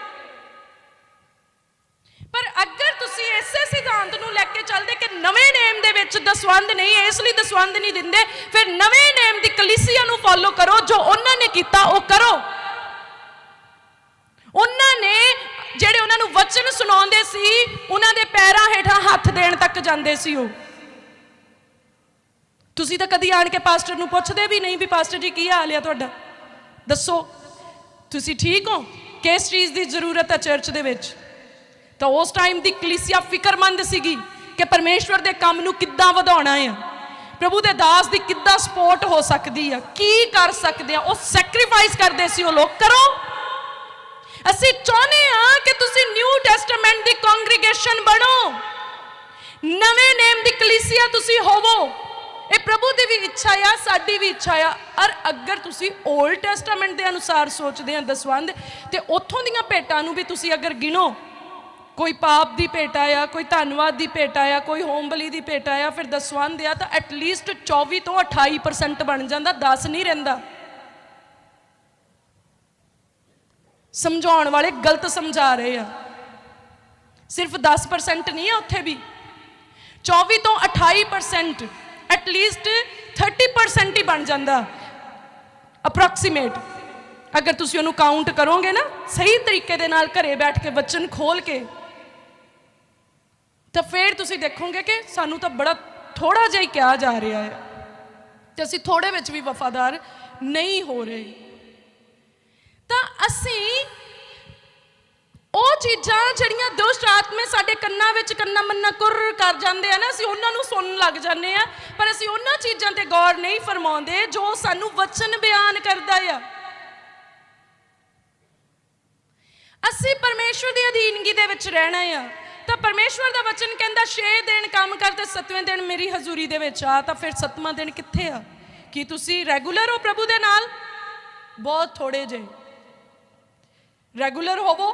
[SPEAKER 1] ਪਰ ਅਗਰ ਤੁਸੀਂ ਇਸੇ ਸਿਧਾਂਤ ਨੂੰ ਲੈ ਕੇ ਚੱਲਦੇ ਕਿ ਨਵੇਂ ਨੇਮ ਦੇ ਵਿੱਚ ਦਸਵੰਦ ਨਹੀਂ, ਇਸ ਲਈ ਦਸਵੰਦ ਨਹੀਂ ਦਿੰਦੇ, ਫਿਰ ਨਵੇਂ ਨੇਮ ਦੀ ਕਲੀਸਿਆ ਨੂੰ ਫੋਲੋ ਕਰੋ, ਜੋ ਉਹਨਾਂ ਨੇ ਕੀਤਾ, ਉਹ ਕਰੋ। ਉਹਨਾਂ ਨੇ ਜਿਹੜੇ ਉਹਨਾਂ ਨੂੰ ਵਚਨ ਸੁਣਾਉਂਦੇ ਸੀ, ਉਹਨਾਂ ਦੇ ਪੈਰਾਂ ਹੇਠਾਂ ਹੱਥ ਦੇਣ ਤੱਕ ਜਾਂਦੇ ਸੀ ਉਹ। ਤੁਸੀਂ ਤਾਂ ਕਦੀ ਆਣ ਕੇ ਪਾਸਟਰ ਨੂੰ ਪੁੱਛਦੇ ਵੀ ਨਹੀਂ ਵੀ ਪਾਸਟਰ ਜੀ ਕੀ ਹਾਲ ਆ ਤੁਹਾਡਾ? ਦੱਸੋ, ਤੁਸੀਂ ਠੀਕ ਹੋ? ਕਿਸ ਚੀਜ਼ ਦੀ ਜ਼ਰੂਰਤ ਹੈ ਚਰਚ ਦੇ ਵਿੱਚ? ਤਾਂ ਉਸ ਟਾਈਮ ਦੀ ਕਲੀਸਿਆ ਫਿਕਰਮੰਦ ਸੀਗੀ ਕਿ ਪਰਮੇਸ਼ਵਰ ਦੇ ਕੰਮ ਨੂੰ ਕਿੱਦਾਂ ਵਧਾਉਣਾ ਆ। ਪ੍ਰਭੂ ਦੇ ਦਾਸ ਦੀ ਕਿੱਦਾਂ ਸਪੋਰਟ ਹੋ ਸਕਦੀ ਆ, ਕੀ ਕਰ ਸਕਦੇ ਆ, ਉਹ ਸੈਕਰੀਫਾਈਸ ਕਰਦੇ ਸੀ ਉਹ ਲੋਕ। ਕਰੋ। ਅਸੀਂ ਚਾਹੁੰਦੇ ਆ ਕਿ ਤੁਸੀਂ ਨਿਊ ਟੈਸਟਾਮੈਂਟ ਦੀ ਕੰਗਰੀਗੇਸ਼ਨ ਬਣੋ। ਨਵੇਂ ਨੇਮ ਦੀ ਕਲੀਸਿਆ ਤੁਸੀਂ ਹੋਵੋ। ਇਹ ਪ੍ਰਭੂ ਦੀ ਵੀ ਇੱਛਾ ਆ, ਸਾਡੀ ਵੀ ਇੱਛਾ ਆ। ਔਰ ਅਗਰ ਤੁਸੀਂ 올ਡ ਟੈਸਟਾਮੈਂਟ ਦੇ ਅਨੁਸਾਰ ਸੋਚਦੇ ਆ ਦਸਵੰਦ ਤੇ ਉੱਥੋਂ ਦੀਆਂ ਭੇਟਾਂ ਨੂੰ ਵੀ ਤੁਸੀਂ ਅਗਰ ਗਿਣੋ ਕੋਈ ਪਾਪ ਦੀ ਭੇਟਾ ਆ ਕੋਈ ਧੰਨਵਾਦ ਦੀ ਭੇਟਾ ਆ ਕੋਈ ਹੋਮ ਬਲੀ ਦੀ ਭੇਟਾ ਆ ਫਿਰ ਦਸਵੰਦ ਆ ਤਾਂ ਐਟਲੀਸਟ 24 ਤੋਂ 28% ਬਣ ਜਾਂਦਾ 10 ਨਹੀਂ ਰਹਿੰਦਾ। ਸਮਝਾਉਣ ਵਾਲੇ ਗਲਤ ਸਮਝਾ ਰਹੇ ਆ। ਸਿਰਫ 10% ਨਹੀਂ ਆ ਉੱਥੇ ਵੀ। 24 ਤੋਂ 28% ਐਟਲੀਸਟ 30% ਹੀ ਬਣ ਜਾਂਦਾ। ਅਪਰੋਕਸੀਮੇਟ ਅਗਰ ਤੁਸੀਂ ਉਹਨੂੰ ਕਾਊਂਟ ਕਰੋਗੇ ਨਾ, ਸਹੀ ਤਰੀਕੇ ਦੇ ਨਾਲ ਘਰੇ ਬੈਠ ਕੇ ਵਚਨ ਖੋਲ ਕੇ ਤਾਂ ਫਿਰ ਤੁਸੀਂ ਦੇਖੋਗੇ ਕਿ ਸਾਨੂੰ ਤਾਂ ਬੜਾ ਥੋੜਾ ਜਿਹਾ ਹੀ ਕਿਹਾ ਜਾ ਰਿਹਾ ਹੈ ਤੇ ਅਸੀਂ ਥੋੜੇ ਵਿੱਚ ਵੀ ਵਫਾਦਾਰ ਨਹੀਂ ਹੋ ਰਹੇ। ਤਾਂ ਅਸੀਂ ਉਹ ਚੀਜ਼ਾਂ ਜਿਹੜੀਆਂ ਦੁਸ਼ਟ ਆਤਮੇ ਸਾਡੇ ਕੰਨਾਂ ਵਿੱਚ ਕੰਨਾ ਮੰਨਾ ਕੁਰ ਕਰ ਜਾਂਦੇ ਆ ਨਾ, ਅਸੀਂ ਉਹਨਾਂ ਨੂੰ ਸੁਣਨ ਲੱਗ ਜਾਂਦੇ ਆ, ਪਰ ਅਸੀਂ ਉਹਨਾਂ ਚੀਜ਼ਾਂ ਤੇ ਗੌਰ ਨਹੀਂ ਫਰਮਾਉਂਦੇ ਜੋ ਸਾਨੂੰ ਵਚਨ ਬਿਆਨ ਕਰਦਾ ਆ। ਅਸੀਂ ਪਰਮੇਸ਼ਵਰ ਦੀ ਅਧੀਨਗੀ ਦੇ ਵਿੱਚ ਰਹਿਣਾ ਆ। ਪਰਮੇਸ਼ਵਰ ਦਾ ਵਚਨ ਕਹਿੰਦਾ 6 ਦਿਨ ਕੰਮ ਕਰ ਤੇ 7ਵੇਂ ਦਿਨ ਮੇਰੀ ਹਜ਼ੂਰੀ ਦੇ ਵਿੱਚ ਆ, ਤਾਂ ਫਿਰ 7ਵਾਂ ਦਿਨ ਕਿੱਥੇ ਆ? ਕੀ ਤੁਸੀਂ ਰੈਗੂਲਰ ਹੋ ਪ੍ਰਭੂ ਦੇ ਨਾਲ? ਬਹੁਤ ਥੋੜੇ ਜੇ। ਰੈਗੂਲਰ ਹੋਵੋ।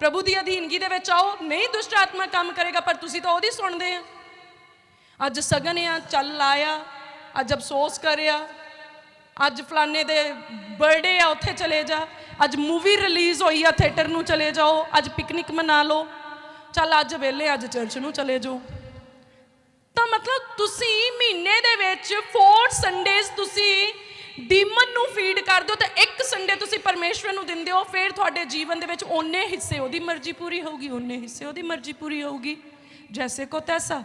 [SPEAKER 1] ਪ੍ਰਭੂ ਦੀ ਅਧੀਨਗੀ ਦੇ ਵਿੱਚ ਆਓ। ਨਹੀਂ ਦੁਸ਼ਟ ਆਤਮਾ ਕੰਮ ਕਰੇਗਾ, ਪਰ ਤੁਸੀਂ ਤਾਂ ਉਹਦੀ ਸੁਣਦੇ ਆ। ਅੱਜ ਸਗਨ ਆ, ਚੱਲ ਆਇਆ। ਅੱਜ ਅਫਸੋਸ ਕਰਿਆ। ਅੱਜ ਫਲਾਣੇ ਦੇ ਬਰਥਡੇ ਆ, ਉੱਥੇ ਚਲੇ ਜਾ। ਅੱਜ ਮੂਵੀ ਰਿਲੀਜ਼ ਹੋਈ ਆ ਥੀਏਟਰ ਨੂੰ ਚਲੇ ਜਾਓ। ਅੱਜ ਪਿਕਨਿਕ ਮਨਾ ਲਓ। ਚੱਲ ਅੱਜ ਵੇਲੇ ਅੱਜ ਚਰਚ ਨੂੰ ਚਲੇ ਜਾਓ। ਤਾਂ ਮਤਲਬ ਤੁਸੀਂ ਮਹੀਨੇ ਦੇ ਵਿੱਚ 4 ਸੰਡੇਜ਼ ਤੁਸੀਂ ਡੀਮਨ ਨੂੰ ਫੀਡ ਕਰਦੇ ਹੋ ਤੇ ਇੱਕ ਸੰਡੇ ਤੁਸੀਂ ਪਰਮੇਸ਼ਵਰ ਨੂੰ ਦਿੰਦੇ ਹੋ, ਫਿਰ ਤੁਹਾਡੇ ਜੀਵਨ ਦੇ ਵਿੱਚ ਓਨੇ ਹਿੱਸੇ, ਉਹਦੀ ਮਰਜ਼ੀ ਪੂਰੀ ਹੋਊਗੀ, ਓਨੇ ਹਿੱਸੇ, ਉਹਦੀ ਮਰਜ਼ੀ ਪੂਰੀ ਹੋਊਗੀ। ਜੈਸੇ ਕੋ ਤੈਸਾ।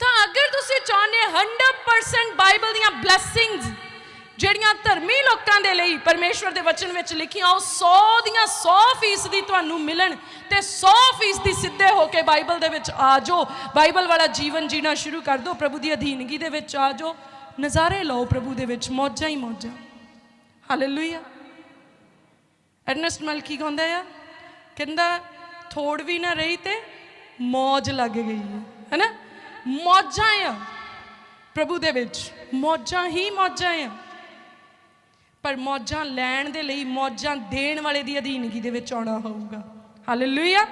[SPEAKER 1] ਤਾਂ ਅਗਰ ਤੁਸੀਂ ਚਾਹੁੰਦੇ 100% ਬਾਈਬਲ ਦੀਆਂ ਬਲੇਸਿੰਗਸ ਜਿਹੜੀਆਂ ਧਰਮੀ ਲੋਕਾਂ ਦੇ ਲਈ ਪਰਮੇਸ਼ਵਰ ਦੇ ਵਚਨ ਵਿੱਚ ਲਿਖੀਆਂ, ਉਹ 100 ਦੀਆਂ 100% ਤੁਹਾਨੂੰ ਮਿਲਣ ਤੇ 100% ਸਿੱਧੇ ਹੋ ਕੇ ਬਾਈਬਲ ਦੇ ਵਿੱਚ ਆ ਜਾਓ। ਬਾਈਬਲ ਵਾਲਾ ਜੀਵਨ ਜੀਣਾ ਸ਼ੁਰੂ ਕਰ ਦਿਓ, ਪ੍ਰਭੂ ਦੀ ਅਧੀਨਗੀ ਦੇ ਵਿੱਚ ਆ ਜਾਓ। ਨਜ਼ਾਰੇ ਲਓ ਪ੍ਰਭੂ ਦੇ ਵਿੱਚ, ਮੌਜਾਂ ਹੀ ਮੌਜਾਂ। ਹਾਲੇਲੂਇਆ ਐਰਨੈਸਟ ਮਲਕੀ ਕਹਿੰਦਾ ਆ? ਕਹਿੰਦਾ ਥੋੜ ਵੀ ਨਾ ਰਹੀ ਤੇ ਮੌਜ ਲੱਗ ਗਈ ਹੈ। ਹੈਨਾ? ਮੌਜਾਂ ਆ। ਪ੍ਰਭੂ ਦੇ ਵਿੱਚ ਮੌਜਾਂ ਹੀ ਮੌਜਾਂ ਆ। ਪਰ ਮੌਜਾਂ ਲੈਣ ਦੇ ਲਈ, ਮੌਜਾਂ ਦੇਣ ਵਾਲੇ ਦੀ ਅਧੀਨਗੀ ਦੇ ਵਿੱਚ ਆਉਣਾ ਹੋਊਗਾ। ਹਾਲੇਲੂਇਆ